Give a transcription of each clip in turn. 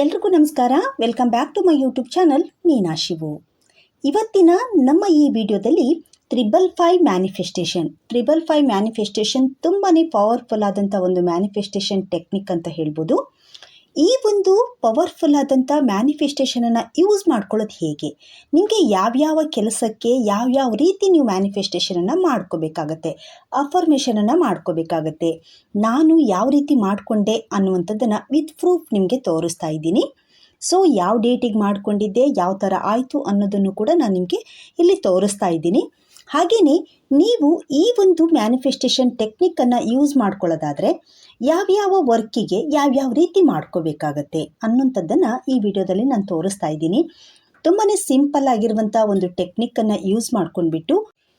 ಎಲ್ರಿಗೂ ನಮಸ್ಕಾರ. Welcome back to my YouTube channel Meena Shivu ಇವತ್ತಿನ ನಮ್ಮ ಈ ವಿಡಿಯೋದಲ್ಲಿ triple five manifestation triple five manifestation ತುಂಬಾ ಪವರ್ಫುಲ್ ಆದಂಥ ಒಂದು ಮ್ಯಾನಿಫೆಸ್ಟೇಷನ್ ಟೆಕ್ನಿಕ್ ಅಂತ ಹೇಳ್ಬೋದು. ಈ ಒಂದು ಪವರ್ಫುಲ್ ಆದಂಥ ಮ್ಯಾನಿಫೆಸ್ಟೇಷನನ್ನು ಯೂಸ್ ಮಾಡ್ಕೊಳ್ಳೋದು ಹೇಗೆ? ನಿಮಗೆ ಯಾವ್ಯಾವ ಕೆಲಸಕ್ಕೆ ಯಾವ್ಯಾವ ರೀತಿ ನೀವು ಮ್ಯಾನಿಫೆಸ್ಟೇಷನನ್ನು ಮಾಡ್ಕೋಬೇಕಾಗತ್ತೆ? ಅಫರ್ಮೇಷನನ್ನು ಮಾಡ್ಕೋಬೇಕಾಗತ್ತೆ? ನಾನು ಯಾವ ರೀತಿ ಮಾಡಿಕೊಂಡೆ ಅನ್ನುವಂಥದ್ದನ್ನು ವಿತ್ ಪ್ರೂಫ್ ನಿಮಗೆ ತೋರಿಸ್ತಾ ಇದ್ದೀನಿ. ಸೊ ಯಾವ ಡೇಟಿಗೆ ಮಾಡಿಕೊಂಡಿದ್ದೆ, ಯಾವ ಥರ ಆಯಿತು ಅನ್ನೋದನ್ನು ಕೂಡ ನಾನು ನಿಮಗೆ ಇಲ್ಲಿ ತೋರಿಸ್ತಾ ಇದ್ದೀನಿ. ಹಾಗೆಯೇ ನೀವು ಈ ಒಂದು ಮ್ಯಾನಿಫೆಸ್ಟೇಷನ್ ಟೆಕ್ನಿಕ್ಕನ್ನು ಯೂಸ್ ಮಾಡ್ಕೊಳ್ಳೋದಾದರೆ ಯಾವ್ಯಾವ ವರ್ಕಿಗೆ ಯಾವ್ಯಾವ ರೀತಿ ಮಾಡ್ಕೋಬೇಕಾಗತ್ತೆ ಅನ್ನೋಂಥದ್ದನ್ನು ಈ ವಿಡಿಯೋದಲ್ಲಿ ನಾನು ತೋರಿಸ್ತಾ ಇದ್ದೀನಿ. ತುಂಬಾ ಸಿಂಪಲ್ ಆಗಿರುವಂಥ ಒಂದು ಟೆಕ್ನಿಕ್ಕನ್ನು ಯೂಸ್ ಮಾಡ್ಕೊಂಡ್ಬಿಟ್ಟು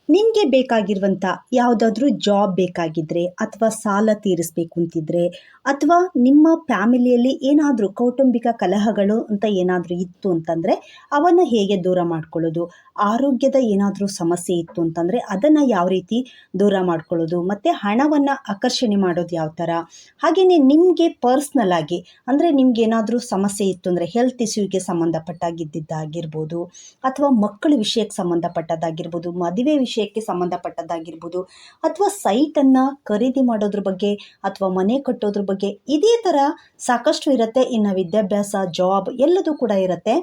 ನಿಮಗೆ ಬೇಕಾಗಿರುವಂಥ ಯಾವುದಾದ್ರೂ ಜಾಬ್ ಬೇಕಾಗಿದ್ದರೆ ಅಥವಾ ಸಾಲ ತೀರಿಸಬೇಕು ಅಂತಿದ್ರೆ ಅಥವಾ ನಿಮ್ಮ ಫ್ಯಾಮಿಲಿಯಲ್ಲಿ ಏನಾದರೂ ಕೌಟುಂಬಿಕ ಕಲಹಗಳು ಅಂತ ಏನಾದರೂ ಇತ್ತು ಅಂತಂದರೆ ಅವನ್ನು ಹೇಗೆ ದೂರ ಮಾಡ್ಕೊಳ್ಳೋದು? ಆರೋಗ್ಯದ ಏನಾದರೂ ಸಮಸ್ಯೆ ಇತ್ತು ಅಂತಂದರೆ ಅದನ್ನು ಯಾವ ರೀತಿ ದೂರ ಮಾಡ್ಕೊಳ್ಳೋದು? ಮತ್ತು ಹಣವನ್ನು ಆಕರ್ಷಣೆ ಮಾಡೋದು ಯಾವ ಥರ ಹಾಗೆಯೇ ನಿಮಗೆ ಪರ್ಸ್ನಲ್ ಆಗಿ ಅಂದರೆ ನಿಮ್ಗೆ ಏನಾದರೂ ಸಮಸ್ಯೆ ಇತ್ತು ಅಂದರೆ ಹೆಲ್ತ್ ಇಶ್ಯೂಗೆ ಸಂಬಂಧಪಟ್ಟಾಗಿದ್ದಾಗಿರ್ಬೋದು ಅಥವಾ ಮಕ್ಕಳ ವಿಷಯಕ್ಕೆ ಸಂಬಂಧಪಟ್ಟದ್ದಾಗಿರ್ಬೋದು, ಮದುವೆ ವಿಷಯಕ್ಕೆ ಸಂಬಂಧಪಟ್ಟದ್ದಾಗಿರ್ಬೋದು ಅಥವಾ ಸೈಟನ್ನು ಖರೀದಿ ಮಾಡೋದ್ರ ಬಗ್ಗೆ ಅಥವಾ ಮನೆ ಕಟ್ಟೋದ್ರ ಬಗ್ಗೆ ಇದೇ ಥರ ಸಾಕಷ್ಟು ಇರುತ್ತೆ. ಇನ್ನು ವಿದ್ಯಾಭ್ಯಾಸ ಜಾಬ್ ಎಲ್ಲದೂ ಕೂಡ ಇರುತ್ತೆ.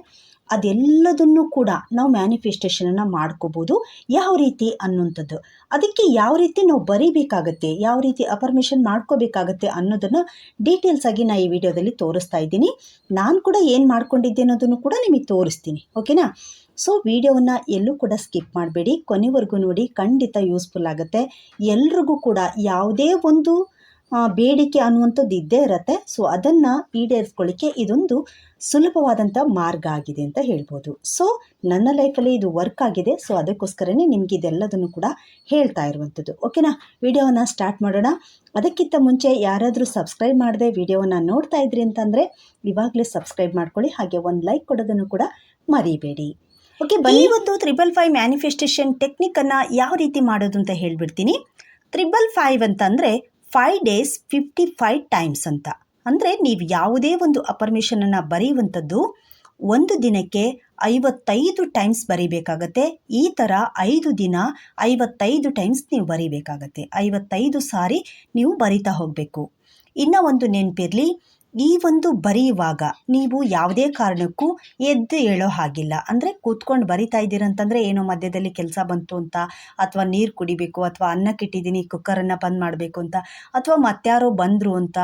ಅದೆಲ್ಲದನ್ನು ಕೂಡ ನಾವು ಮ್ಯಾನಿಫೆಸ್ಟೇಷನನ್ನು ಮಾಡ್ಕೋಬೋದು. ಯಾವ ರೀತಿ ಅನ್ನುವಂಥದ್ದು. ಅದಕ್ಕೆ ಯಾವ ರೀತಿ ನಾವು ಬರೀಬೇಕಾಗತ್ತೆ, ಯಾವ ರೀತಿ ಅಪರ್ಮಿಷನ್ ಮಾಡ್ಕೋಬೇಕಾಗತ್ತೆ ಅನ್ನೋದನ್ನು ಡೀಟೇಲ್ಸ್ ಆಗಿ ನಾನು ಈ ವಿಡಿಯೋದಲ್ಲಿ ತೋರಿಸ್ತಾ ಇದ್ದೀನಿ. ನಾನು ಕೂಡ ಏನು ಮಾಡ್ಕೊಂಡಿದ್ದೆ ಅನ್ನೋದನ್ನು ಕೂಡ ನಿಮಗೆ ತೋರಿಸ್ತೀನಿ. ಓಕೆನಾ ಸೊ ವಿಡಿಯೋವನ್ನು ಎಲ್ಲೂ ಕೂಡ ಸ್ಕಿಪ್ ಮಾಡಬೇಡಿ. ಕೊನೆವರೆಗೂ ನೋಡಿ ಖಂಡಿತ ಯೂಸ್ಫುಲ್ ಆಗುತ್ತೆ. ಎಲ್ರಿಗೂ ಕೂಡ ಯಾವುದೇ ಒಂದು ಬೇಡಿಕೆ ಅನ್ನುವಂಥದ್ದು ಇದ್ದೇ ಇರುತ್ತೆ. ಸೊ ಅದನ್ನು ಈಡೇರಿಸ್ಕೊಳ್ಳಿಕ್ಕೆ ಇದೊಂದು ಸುಲಭವಾದಂಥ ಮಾರ್ಗ ಆಗಿದೆ ಅಂತ ಹೇಳ್ಬೋದು. ಸೊ ನನ್ನ ಲೈಫಲ್ಲಿ ಇದು ವರ್ಕ್ ಆಗಿದೆ. ಸೊ ಅದಕ್ಕೋಸ್ಕರನೇ ನಿಮ್ಗೆ ಇದೆಲ್ಲದನ್ನು ಕೂಡ ಹೇಳ್ತಾ ಇರುವಂಥದ್ದು. ಓಕೆನಾ ವಿಡಿಯೋವನ್ನು ಸ್ಟಾರ್ಟ್ ಮಾಡೋಣ. ಅದಕ್ಕಿಂತ ಮುಂಚೆ ಯಾರಾದರೂ ಸಬ್ಸ್ಕ್ರೈಬ್ ಮಾಡದೆ ವಿಡಿಯೋವನ್ನು ನೋಡ್ತಾ ಇದ್ರಿ ಅಂತಂದರೆ ಇವಾಗಲೇ ಸಬ್ಸ್ಕ್ರೈಬ್ ಮಾಡ್ಕೊಳ್ಳಿ. ಹಾಗೆ ಒಂದು ಲೈಕ್ ಕೊಡೋದನ್ನು ಕೂಡ ಮರಿಬೇಡಿ. ಓಕೆ ಬನ್ನಿ. ಇವತ್ತು ತ್ರಿಬಲ್ ಫೈವ್ ಮ್ಯಾನಿಫೆಸ್ಟೇಷನ್ ಟೆಕ್ನಿಕ್ಕನ್ನು ಯಾವ ರೀತಿ ಮಾಡೋದು ಅಂತ ಹೇಳ್ಬಿಡ್ತೀನಿ. ತ್ರಿಬಲ್ ಫೈವ್ ಅಂತಂದರೆ five days fifty five times ಅಂತ. ಅಂದರೆ ನೀವು ಯಾವುದೇ ಒಂದು ಅಪರ್ಮಿಷನನ್ನು ಬರೆಯುವಂಥದ್ದು ಒಂದು ದಿನಕ್ಕೆ ಐವತ್ತೈದು ಟೈಮ್ಸ್ ಬರೀಬೇಕಾಗತ್ತೆ. ಈ ಥರ ಐದು ದಿನ ಐವತ್ತೈದು ಟೈಮ್ಸ್ ನೀವು ಬರೀಬೇಕಾಗತ್ತೆ. ಐವತ್ತೈದು ಸಾರಿ ನೀವು ಬರಿತಾ ಹೋಗಬೇಕು. ಇನ್ನೂ ಒಂದು ನೆನಪಿರಲಿ ಈ ಒಂದು ಬರೆಯುವಾಗ ನೀವು ಯಾವುದೇ ಕಾರಣಕ್ಕೂ ಎದ್ದು ಹೇಳೋ ಹಾಗಿಲ್ಲ. ಅಂದರೆ ಕೂತ್ಕೊಂಡು ಬರಿತಾ ಇದ್ದೀರಂತಂದರೆ ಏನೋ ಮಧ್ಯದಲ್ಲಿ ಕೆಲಸ ಬಂತು ಅಂತ, ಅಥವಾ ನೀರು ಕುಡಿಬೇಕು, ಅಥವಾ ಅನ್ನಕ್ಕಿಟ್ಟಿದ್ದೀನಿ ಕುಕ್ಕರನ್ನು ಬಂದ್ ಮಾಡಬೇಕು ಅಂತ, ಅಥವಾ ಮತ್ತಾರೋ ಬಂದರು ಅಂತ,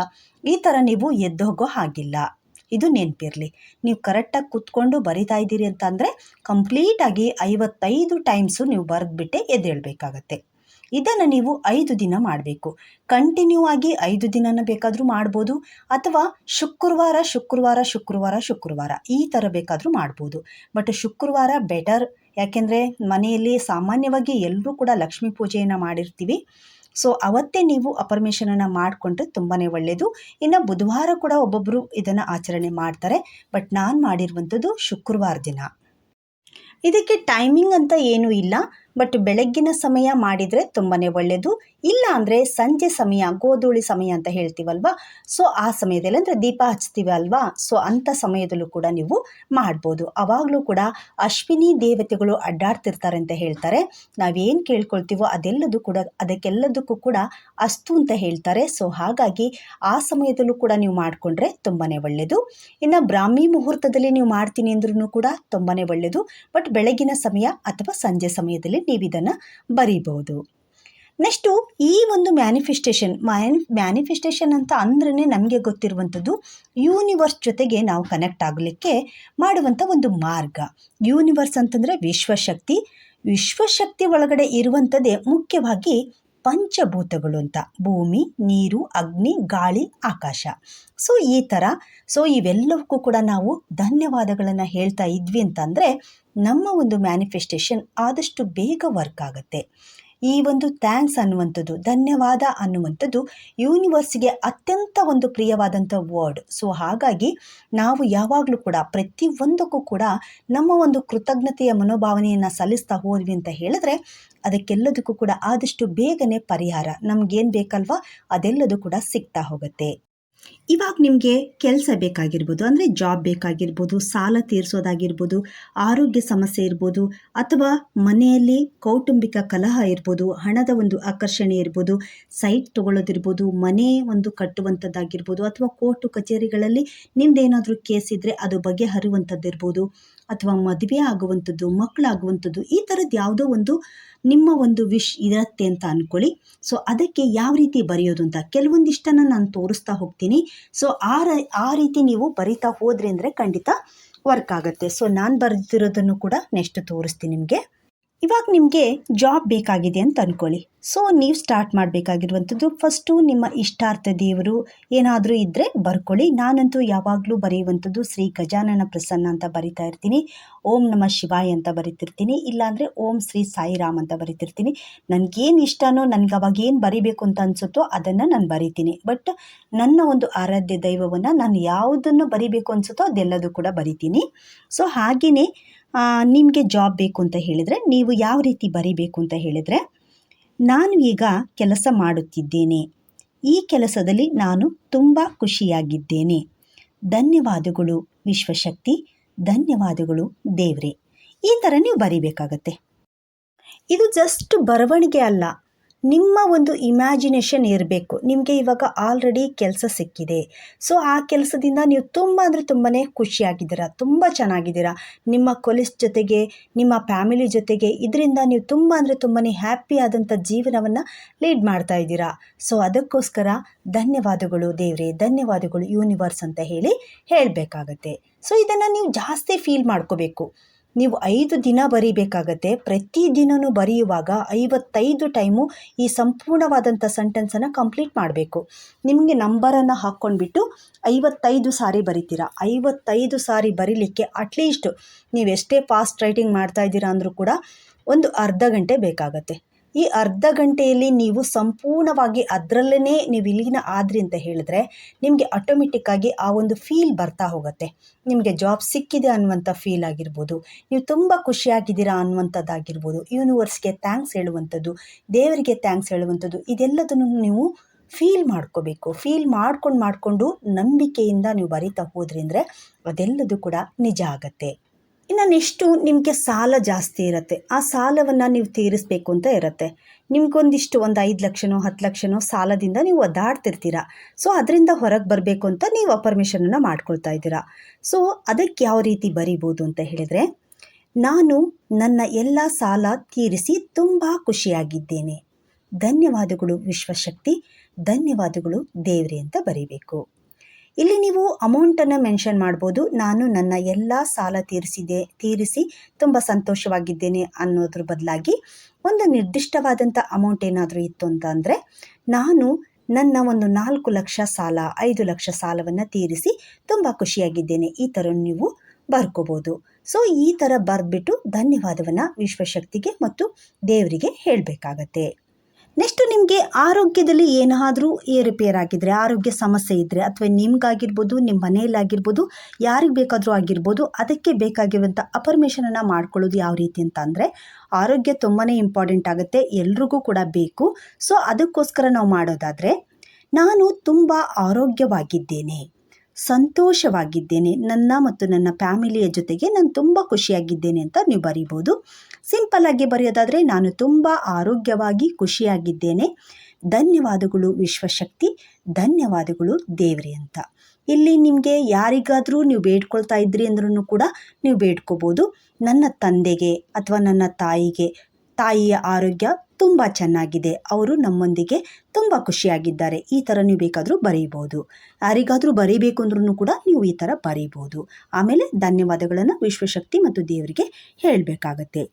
ಈ ಥರ ನೀವು ಎದ್ದು ಹೋಗೋ ಹಾಗಿಲ್ಲ. ಇದು ನೆನಪಿರಲಿ. ನೀವು ಕರೆಕ್ಟಾಗಿ ಕೂತ್ಕೊಂಡು ಬರಿತಾ ಇದ್ದೀರಿ ಅಂತ ಅಂದರೆ ಕಂಪ್ಲೀಟಾಗಿ ಐವತ್ತೈದು ಟೈಮ್ಸು ನೀವು ಬರೆದ್ಬಿಟ್ಟೆ ಎದ್ದೇಳಬೇಕಾಗತ್ತೆ. ಇದನ್ನು ನೀವು ಐದು ದಿನ ಮಾಡಬೇಕು. ಕಂಟಿನ್ಯೂ ಆಗಿ ಐದು ದಿನನ ಬೇಕಾದರೂ ಮಾಡ್ಬೋದು. ಅಥವಾ ಶುಕ್ರವಾರ ಶುಕ್ರವಾರ ಶುಕ್ರವಾರ ಶುಕ್ರವಾರ ಈ ಥರ ಬೇಕಾದರೂ ಮಾಡ್ಬೋದು. ಬಟ್ ಶುಕ್ರವಾರ ಬೆಟರ್ ಯಾಕೆಂದರೆ ಮನೆಯಲ್ಲಿ ಸಾಮಾನ್ಯವಾಗಿ ಎಲ್ಲರೂ ಕೂಡ ಲಕ್ಷ್ಮೀ ಪೂಜೆಯನ್ನು ಮಾಡಿರ್ತೀವಿ. ಸೊ ಅವತ್ತೇ ನೀವು ಅಪರ್ಮೇಷನನ್ನು ಮಾಡಿಕೊಂಡ್ರೆ ತುಂಬಾ ಒಳ್ಳೆಯದು ಇನ್ನು ಬುಧವಾರ ಕೂಡ ಒಬ್ಬೊಬ್ಬರು ಇದನ್ನು ಆಚರಣೆ ಮಾಡ್ತಾರೆ. ಬಟ್ ನಾನು ಮಾಡಿರುವಂಥದ್ದು ಶುಕ್ರವಾರ ದಿನ. ಇದಕ್ಕೆ ಟೈಮಿಂಗ್ ಅಂತ ಏನೂ ಇಲ್ಲ. ಬಟ್ ಬೆಳಗ್ಗಿನ ಸಮಯ ಮಾಡಿದರೆ ತುಂಬಾ ಒಳ್ಳೆಯದು ಇಲ್ಲ ಅಂದರೆ ಸಂಜೆ ಸಮಯ, ಗೋಧೂಳಿ ಸಮಯ ಅಂತ ಹೇಳ್ತೀವಲ್ವ? ಸೊ ಆ ಸಮಯದಲ್ಲಿ ಅಂದರೆ ದೀಪ ಹಚ್ತೀವಿ ಅಲ್ವಾ? ಸೊ ಅಂಥ ಸಮಯದಲ್ಲೂ ಕೂಡ ನೀವು ಮಾಡ್ಬೋದು. ಆವಾಗಲೂ ಕೂಡ ಅಶ್ವಿನಿ ದೇವತೆಗಳು ಅಡ್ಡಾಡ್ತಿರ್ತಾರೆ ಅಂತ ಹೇಳ್ತಾರೆ. ನಾವೇನು ಕೇಳ್ಕೊಳ್ತೀವೋ ಅದೆಲ್ಲದೂ ಕೂಡ, ಅದಕ್ಕೆಲ್ಲದಕ್ಕೂ ಕೂಡ ಅಸ್ತು ಅಂತ ಹೇಳ್ತಾರೆ. ಸೊ ಹಾಗಾಗಿ ಆ ಸಮಯದಲ್ಲೂ ಕೂಡ ನೀವು ಮಾಡಿಕೊಂಡ್ರೆ ತುಂಬಾ ಒಳ್ಳೆಯದು ಇನ್ನು ಬ್ರಾಹ್ಮಿ ಮುಹೂರ್ತದಲ್ಲಿ ನೀವು ಮಾಡ್ತೀನಿ ಅಂದ್ರೂ ಕೂಡ ತುಂಬಾ ಒಳ್ಳೆಯದು ಬಟ್ ಬೆಳಗಿನ ಸಮಯ ಅಥವಾ ಸಂಜೆ ಸಮಯದಲ್ಲಿ ನೀವು ಇದನ್ನು ಬರೀಬಹುದು. ನೆಕ್ಸ್ಟು ಈ ಒಂದು ಮ್ಯಾನಿಫೆಸ್ಟೇಷನ್ ಮ್ಯಾನ್ ಮ್ಯಾನಿಫೆಸ್ಟೇಷನ್ ಅಂತ ಅಂದ್ರೇ ನಮಗೆ ಗೊತ್ತಿರುವಂಥದ್ದು ಯೂನಿವರ್ಸ್ ಜೊತೆಗೆ ನಾವು ಕನೆಕ್ಟ್ ಆಗಲಿಕ್ಕೆ ಮಾಡುವಂಥ ಒಂದು ಮಾರ್ಗ. ಯೂನಿವರ್ಸ್ ಅಂತಂದರೆ ವಿಶ್ವಶಕ್ತಿ. ವಿಶ್ವಶಕ್ತಿ ಒಳಗಡೆ ಇರುವಂಥದ್ದೇ ಮುಖ್ಯವಾಗಿ ಪಂಚಭೂತಗಳು ಅಂತ. ಭೂಮಿ, ನೀರು, ಅಗ್ನಿ, ಗಾಳಿ, ಆಕಾಶ. ಸೊ ಈ ಥರ ಸೊ ಇವೆಲ್ಲವಕ್ಕೂ ಕೂಡ ನಾವು ಧನ್ಯವಾದಗಳನ್ನು ಹೇಳ್ತಾ ಇದ್ವಿ ಅಂತಂದರೆ ನಮ್ಮ ಒಂದು ಮ್ಯಾನಿಫೆಸ್ಟೇಷನ್ ಆದಷ್ಟು ಬೇಗ ವರ್ಕ್ ಆಗುತ್ತೆ. ಈ ಒಂದು ಥ್ಯಾಂಕ್ಸ್ ಅನ್ನುವಂಥದ್ದು, ಧನ್ಯವಾದ ಅನ್ನುವಂಥದ್ದು ಯೂನಿವರ್ಸ್ಗೆ ಅತ್ಯಂತ ಒಂದು ಪ್ರಿಯವಾದಂಥ ವರ್ಡ್ ಸೊ ಹಾಗಾಗಿ ನಾವು ಯಾವಾಗಲೂ ಕೂಡ, ಪ್ರತಿಯೊಂದಕ್ಕೂ ಕೂಡ ನಮ್ಮ ಒಂದು ಕೃತಜ್ಞತೆಯ ಮನೋಭಾವನೆಯನ್ನು ಸಲ್ಲಿಸ್ತಾ ಹೋದ್ವಿ ಅಂತ ಹೇಳಿದ್ರೆ ಅದಕ್ಕೆಲ್ಲದಕ್ಕೂ ಕೂಡ ಆದಷ್ಟು ಬೇಗನೆ ಪರಿಹಾರ. ನಮಗೇನು ಬೇಕಲ್ವಾ? ಅದೆಲ್ಲದೂ ಕೂಡ ಸಿಗ್ತಾ ಹೋಗುತ್ತೆ. ಇವಾಗ ನಿಮಗೆ ಕೆಲಸ ಬೇಕಾಗಿರ್ಬೋದು, ಅಂದರೆ ಜಾಬ್ ಬೇಕಾಗಿರ್ಬೋದು, ಸಾಲ ತೀರಿಸೋದಾಗಿರ್ಬೋದು, ಆರೋಗ್ಯ ಸಮಸ್ಯೆ ಇರ್ಬೋದು, ಅಥವಾ ಮನೆಯಲ್ಲಿ ಕೌಟುಂಬಿಕ ಕಲಹ ಇರ್ಬೋದು, ಹಣದ ಒಂದು ಆಕರ್ಷಣೆ ಇರ್ಬೋದು ಸೈಟ್ ತೊಗೊಳ್ಳೋದಿರ್ಬೋದು, ಮನೆ ಒಂದು ಕಟ್ಟುವಂಥದ್ದಾಗಿರ್ಬೋದು ಅಥವಾ ಕೋರ್ಟು ಕಚೇರಿಗಳಲ್ಲಿ ನಿಮ್ದೇನಾದರೂ ಕೇಸ್ ಇದ್ದರೆ ಅದು ಬಗೆಹರುವಂಥದ್ದಿರ್ಬೋದು ಅಥವಾ ಮದುವೆ ಆಗುವಂಥದ್ದು, ಮಕ್ಕಳಾಗುವಂಥದ್ದು, ಈ ಥರದ್ದು ಯಾವುದೋ ಒಂದು ನಿಮ್ಮ ಒಂದು ವಿಶ್ ಇರತ್ತೆ ಅಂತ ಅಂದ್ಕೊಳ್ಳಿ ಸೊ, ಅದಕ್ಕೆ ಯಾವ ರೀತಿ ಬರೆಯೋದು ಅಂತ ಕೆಲವೊಂದಿಷ್ಟನ್ನು ನಾನು ತೋರಿಸ್ತಾ ಹೋಗ್ತೀನಿ. ಸೊ, ಆ ರ- ಆ ರೀತಿ ನೀವು ಬರಿತಾ ಹೋದ್ರೆ ಅಂದರೆ ಖಂಡಿತ ವರ್ಕ್ ಆಗುತ್ತೆ. ಸೊ, ನಾನು ಬರೆದಿರೋದನ್ನು ಕೂಡ ನೆಕ್ಸ್ಟ್ ತೋರಿಸ್ತೀನಿ ನಿಮಗೆ. ಇವಾಗ ನಿಮಗೆ ಜಾಬ್ ಬೇಕಾಗಿದೆ ಅಂತ ಅಂದ್ಕೊಳ್ಳಿ ಸೊ ನೀವು ಸ್ಟಾರ್ಟ್ ಮಾಡಬೇಕಾಗಿರುವಂಥದ್ದು ಫಸ್ಟು ನಿಮ್ಮ ಇಷ್ಟಾರ್ಥ ದೇವರು ಏನಾದರೂ ಇದ್ದರೆ ಬರ್ಕೊಳ್ಳಿ. ನಾನಂತೂ ಯಾವಾಗಲೂ ಬರೆಯುವಂಥದ್ದು ಶ್ರೀ ಗಜಾನನ ಪ್ರಸನ್ನ ಅಂತ ಬರಿತಾ ಇರ್ತೀನಿ. ಓಂ ನಮ ಶಿವಾಯ ಅಂತ ಬರಿತಿರ್ತೀನಿ. ಇಲ್ಲಾಂದರೆ ಓಂ ಶ್ರೀ ಸಾಯಿರಾಮ್ ಅಂತ ಬರಿತಿರ್ತೀನಿ. ನನಗೇನು ಇಷ್ಟನೋ, ನನಗೆ ಅವಾಗ ಏನು ಬರಿಬೇಕು ಅಂತ ಅನಿಸುತ್ತೋ ಅದನ್ನು ನಾನು ಬರಿತೀನಿ. ಬಟ್ ನನ್ನ ಒಂದು ಆರಾಧ್ಯ ದೈವವನ್ನು ನಾನು ಯಾವುದನ್ನು ಬರಿಬೇಕು ಅನಿಸುತ್ತೋ ಅದೆಲ್ಲದೂ ಕೂಡ ಬರಿತೀನಿ. ಸೊ ಹಾಗೆಯೇ ನಿಮಗೆ ಜಾಬ್ ಬೇಕು ಅಂತ ಹೇಳಿದರೆ ನೀವು ಯಾವ ರೀತಿ ಬರಿಬೇಕು ಅಂತ ಹೇಳಿದರೆ, ನಾನು ಈಗ ಕೆಲಸ ಮಾಡುತ್ತಿದ್ದೇನೆ. ಈ ಕೆಲಸದಲ್ಲಿ ನಾನು ತುಂಬ ಖುಷಿಯಾಗಿದ್ದೇನೆ. ಧನ್ಯವಾದಗಳು ವಿಶ್ವಶಕ್ತಿ, ಧನ್ಯವಾದಗಳು ದೇವ್ರೆ. ಈ ಥರ ನೀವು ಬರಿಬೇಕಾಗತ್ತೆ. ಇದು ಜಸ್ಟ್ ಬರವಣಿಗೆ ಅಲ್ಲ. ನಿಮ್ಮ ಒಂದು ಇಮ್ಯಾಜಿನೇಷನ್ ಇರಬೇಕು. ನಿಮಗೆ ಇವಾಗ ಆಲ್ರೆಡಿ ಕೆಲಸ ಸಿಕ್ಕಿದೆ. ಸೊ ಆ ಕೆಲಸದಿಂದ ನೀವು ತುಂಬ ಅಂದರೆ ತುಂಬಾ ಖುಷಿಯಾಗಿದ್ದೀರಾ, ತುಂಬ ಚೆನ್ನಾಗಿದ್ದೀರಾ. ನಿಮ್ಮ ಕೊಲಿಸ್ ಜೊತೆಗೆ, ನಿಮ್ಮ ಫ್ಯಾಮಿಲಿ ಜೊತೆಗೆ, ಇದರಿಂದ ನೀವು ತುಂಬ ಅಂದರೆ ತುಂಬಾ ಹ್ಯಾಪಿ ಆದಂಥ ಜೀವನವನ್ನು ಲೀಡ್ ಮಾಡ್ತಾ ಇದ್ದೀರಾ. ಸೊ ಅದಕ್ಕೋಸ್ಕರ ಧನ್ಯವಾದಗಳು ದೇವರೇ, ಧನ್ಯವಾದಗಳು ಯೂನಿವರ್ಸ್ ಅಂತ ಹೇಳಿ ಹೇಳಬೇಕಾಗತ್ತೆ. ಸೊ ಇದನ್ನು ನೀವು ಜಾಸ್ತಿ ಫೀಲ್ ಮಾಡ್ಕೋಬೇಕು. ನೀವು ಐದು ದಿನ ಬರೀಬೇಕಾಗತ್ತೆ. ಪ್ರತಿ ದಿನವೂ ಬರೆಯುವಾಗ ಐವತ್ತೈದು ಟೈಮು ಈ ಸಂಪೂರ್ಣವಾದಂಥ ಸೆಂಟೆನ್ಸನ್ನು ಕಂಪ್ಲೀಟ್ ಮಾಡಬೇಕು. ನಿಮಗೆ ನಂಬರನ್ನು ಹಾಕ್ಕೊಂಡ್ಬಿಟ್ಟು ಐವತ್ತೈದು ಸಾರಿ ಬರಿತೀರಾ? ಐವತ್ತೈದು ಸಾರಿ ಬರೀಲಿಕ್ಕೆ ಅಟ್ಲೀಸ್ಟ್ ನೀವು ಎಷ್ಟೇ ಫಾಸ್ಟ್ ರೈಟಿಂಗ್ ಮಾಡ್ತಾ ಇದ್ದೀರಾ ಅಂದರೂ ಕೂಡ ಒಂದು ಅರ್ಧ ಗಂಟೆ ಬೇಕಾಗತ್ತೆ. ಈ ಅರ್ಧ ಗಂಟೆಯಲ್ಲಿ ನೀವು ಸಂಪೂರ್ಣವಾಗಿ ಅದರಲ್ಲೇ ನೀವು ಇಲ್ಲಿನ ಆದ್ರಿ ಅಂತ ಹೇಳಿದ್ರೆ ನಿಮಗೆ ಆಟೋಮೆಟಿಕ್ಕಾಗಿ ಆ ಒಂದು ಫೀಲ್ ಬರ್ತಾ ಹೋಗುತ್ತೆ. ನಿಮಗೆ ಜಾಬ್ ಸಿಕ್ಕಿದೆ ಅನ್ನುವಂಥ ಫೀಲ್ ಆಗಿರ್ಬೋದು, ನೀವು ತುಂಬ ಖುಷಿಯಾಗಿದ್ದೀರಾ ಅನ್ನುವಂಥದ್ದಾಗಿರ್ಬೋದು ಯೂನಿವರ್ಸ್ಗೆ ಥ್ಯಾಂಕ್ಸ್ ಹೇಳುವಂಥದ್ದು, ದೇವರಿಗೆ ಥ್ಯಾಂಕ್ಸ್ ಹೇಳುವಂಥದ್ದು, ಇದೆಲ್ಲದನ್ನು ನೀವು ಫೀಲ್ ಮಾಡ್ಕೋಬೇಕು. ಫೀಲ್ ಮಾಡ್ಕೊಂಡು ಮಾಡಿಕೊಂಡು ನಂಬಿಕೆಯಿಂದ ನೀವು ಬರಿತಾ ಹೋದ್ರಿ ಅಂದರೆ ಅದೆಲ್ಲದೂ ಕೂಡ ನಿಜ ಆಗತ್ತೆ. ಇನ್ನು ನೆಕ್ಸ್ಟು ನಿಮಗೆ ಸಾಲ ಜಾಸ್ತಿ ಇರುತ್ತೆ? ಆ ಸಾಲವನ್ನು ನೀವು ತೀರಿಸಬೇಕು ಅಂತ ಇರುತ್ತೆ. ನಿಮಗೊಂದಿಷ್ಟು ಒಂದು ಐದು ಲಕ್ಷನೋ, ಹತ್ತು ಲಕ್ಷನೋ ಸಾಲದಿಂದ ನೀವು ಒದ್ದಾಡ್ತಿರ್ತೀರ. ಸೊ, ಅದರಿಂದ ಹೊರಗೆ ಬರಬೇಕು ಅಂತ ನೀವು ಅಪರ್ಮಿಷನನ್ನು ಮಾಡ್ಕೊಳ್ತಾ ಇದ್ದೀರಾ. ಸೊ, ಅದಕ್ಕೆ ಯಾವ ರೀತಿ ಬರಿಬೋದು ಅಂತ ಹೇಳಿದರೆ, ನಾನು ನನ್ನ ಎಲ್ಲ ಸಾಲ ತೀರಿಸಿ ತುಂಬ ಖುಷಿಯಾಗಿದ್ದೇನೆ. ಧನ್ಯವಾದಗಳು ವಿಶ್ವಶಕ್ತಿ. ಧನ್ಯವಾದಗಳು ದೇವ್ರಿ ಅಂತ ಬರೀಬೇಕು. ಇಲ್ಲಿ ನೀವು ಅಮೌಂಟನ್ನು ಮೆನ್ಷನ್ ಮಾಡ್ಬೋದು. ನಾನು ನನ್ನ ಎಲ್ಲ ಸಾಲ ತೀರಿಸಿದೆ, ತೀರಿಸಿ ತುಂಬ ಸಂತೋಷವಾಗಿದ್ದೇನೆ ಅನ್ನೋದ್ರ ಬದಲಾಗಿ ಒಂದು ನಿರ್ದಿಷ್ಟವಾದಂಥ ಅಮೌಂಟ್ ಏನಾದರೂ ಇತ್ತು ಅಂತಂದರೆ ನಾನು ನನ್ನ ಒಂದು ನಾಲ್ಕು ಲಕ್ಷ ಸಾಲ, ಐದು ಲಕ್ಷ ಸಾಲವನ್ನು ತೀರಿಸಿ ತುಂಬ ಖುಷಿಯಾಗಿದ್ದೇನೆ. ಈ ಥರ ನೀವು ಬರ್ಕೋಬೋದು. ಸೊ ಈ ಥರ ಬರೆದ್ಬಿಟ್ಟು ಧನ್ಯವಾದವನ್ನು ವಿಶ್ವಶಕ್ತಿಗೆ ಮತ್ತು ದೇವರಿಗೆ ಹೇಳಬೇಕಾಗತ್ತೆ. ನೆಕ್ಸ್ಟ್ ನಿಮಗೆ ಆರೋಗ್ಯದಲ್ಲಿ ಏನಾದರೂ ಏರುಪೇರು ಆಗಿದ್ರೆ, ಆರೋಗ್ಯ ಸಮಸ್ಯೆ ಇದ್ದರೆ ಅಥವಾ ನಿಮ್ಗಾಗಿರ್ಬೋದು ನಿಮ್ಮ ಮನೆಯಲ್ಲಾಗಿರ್ಬೋದು, ಯಾರಿಗೆ ಬೇಕಾದರೂ ಆಗಿರ್ಬೋದು, ಅದಕ್ಕೆ ಬೇಕಾಗಿರುವಂಥ ಅಪರ್ಮೇಷನನ್ನು ಮಾಡ್ಕೊಳ್ಳೋದು ಯಾವ ರೀತಿ ಅಂತ ಅಂದರೆ, ಆರೋಗ್ಯ ತುಂಬಾ ಇಂಪಾರ್ಟೆಂಟ್ ಆಗುತ್ತೆ, ಎಲ್ರಿಗೂ ಕೂಡ ಬೇಕು. ಸೊ, ಅದಕ್ಕೋಸ್ಕರ ನಾವು ಮಾಡೋದಾದರೆ, ನಾನು ತುಂಬ ಆರೋಗ್ಯವಾಗಿದ್ದೇನೆ, ಸಂತೋಷವಾಗಿದ್ದೇನೆ, ನನ್ನ ಮತ್ತು ನನ್ನ ಫ್ಯಾಮಿಲಿಯ ಜೊತೆಗೆ ನಾನು ತುಂಬ ಖುಷಿಯಾಗಿದ್ದೇನೆ ಅಂತ ನೀವು ಬರೀಬೋದು. ಸಿಂಪಲ್ಲಾಗಿ ಬರೆಯೋದಾದರೆ ನಾನು ತುಂಬ ಆರೋಗ್ಯವಾಗಿ ಖುಷಿಯಾಗಿದ್ದೇನೆ. ಧನ್ಯವಾದಗಳು ವಿಶ್ವಶಕ್ತಿ, ಧನ್ಯವಾದಗಳು ದೇವ್ರಿ ಅಂತ. ಇಲ್ಲಿ ನಿಮಗೆ ಯಾರಿಗಾದರೂ ನೀವು ಬೇಡ್ಕೊಳ್ತಾ ಇದ್ರಿ ಅಂದ್ರೂ ಕೂಡ ನೀವು ಬೇಡ್ಕೋಬೋದು. ನನ್ನ ತಂದೆಗೆ ಅಥವಾ ನನ್ನ ತಾಯಿಗೆ, ತಾಯಿಯ ಆರೋಗ್ಯ ತುಂಬ ಚೆನ್ನಾಗಿದೆ. ಅವರು ನಮ್ಮೊಂದಿಗೆ ತುಂಬ ಖುಷಿಯಾಗಿದ್ದಾರೆ. ಈ ಥರ ನೀವು ಬೇಕಾದರೂ ಬರೀಬೋದು. ಯಾರಿಗಾದರೂ ಬರೀಬೇಕು ಅಂದ್ರೂ ಕೂಡ ನೀವು ಈ ಥರ ಬರೀಬೋದು. ಆಮೇಲೆ ಧನ್ಯವಾದಗಳನ್ನು ವಿಶ್ವಶಕ್ತಿ ಮತ್ತು ದೇವರಿಗೆ ಹೇಳಬೇಕಾಗತ್ತೆ.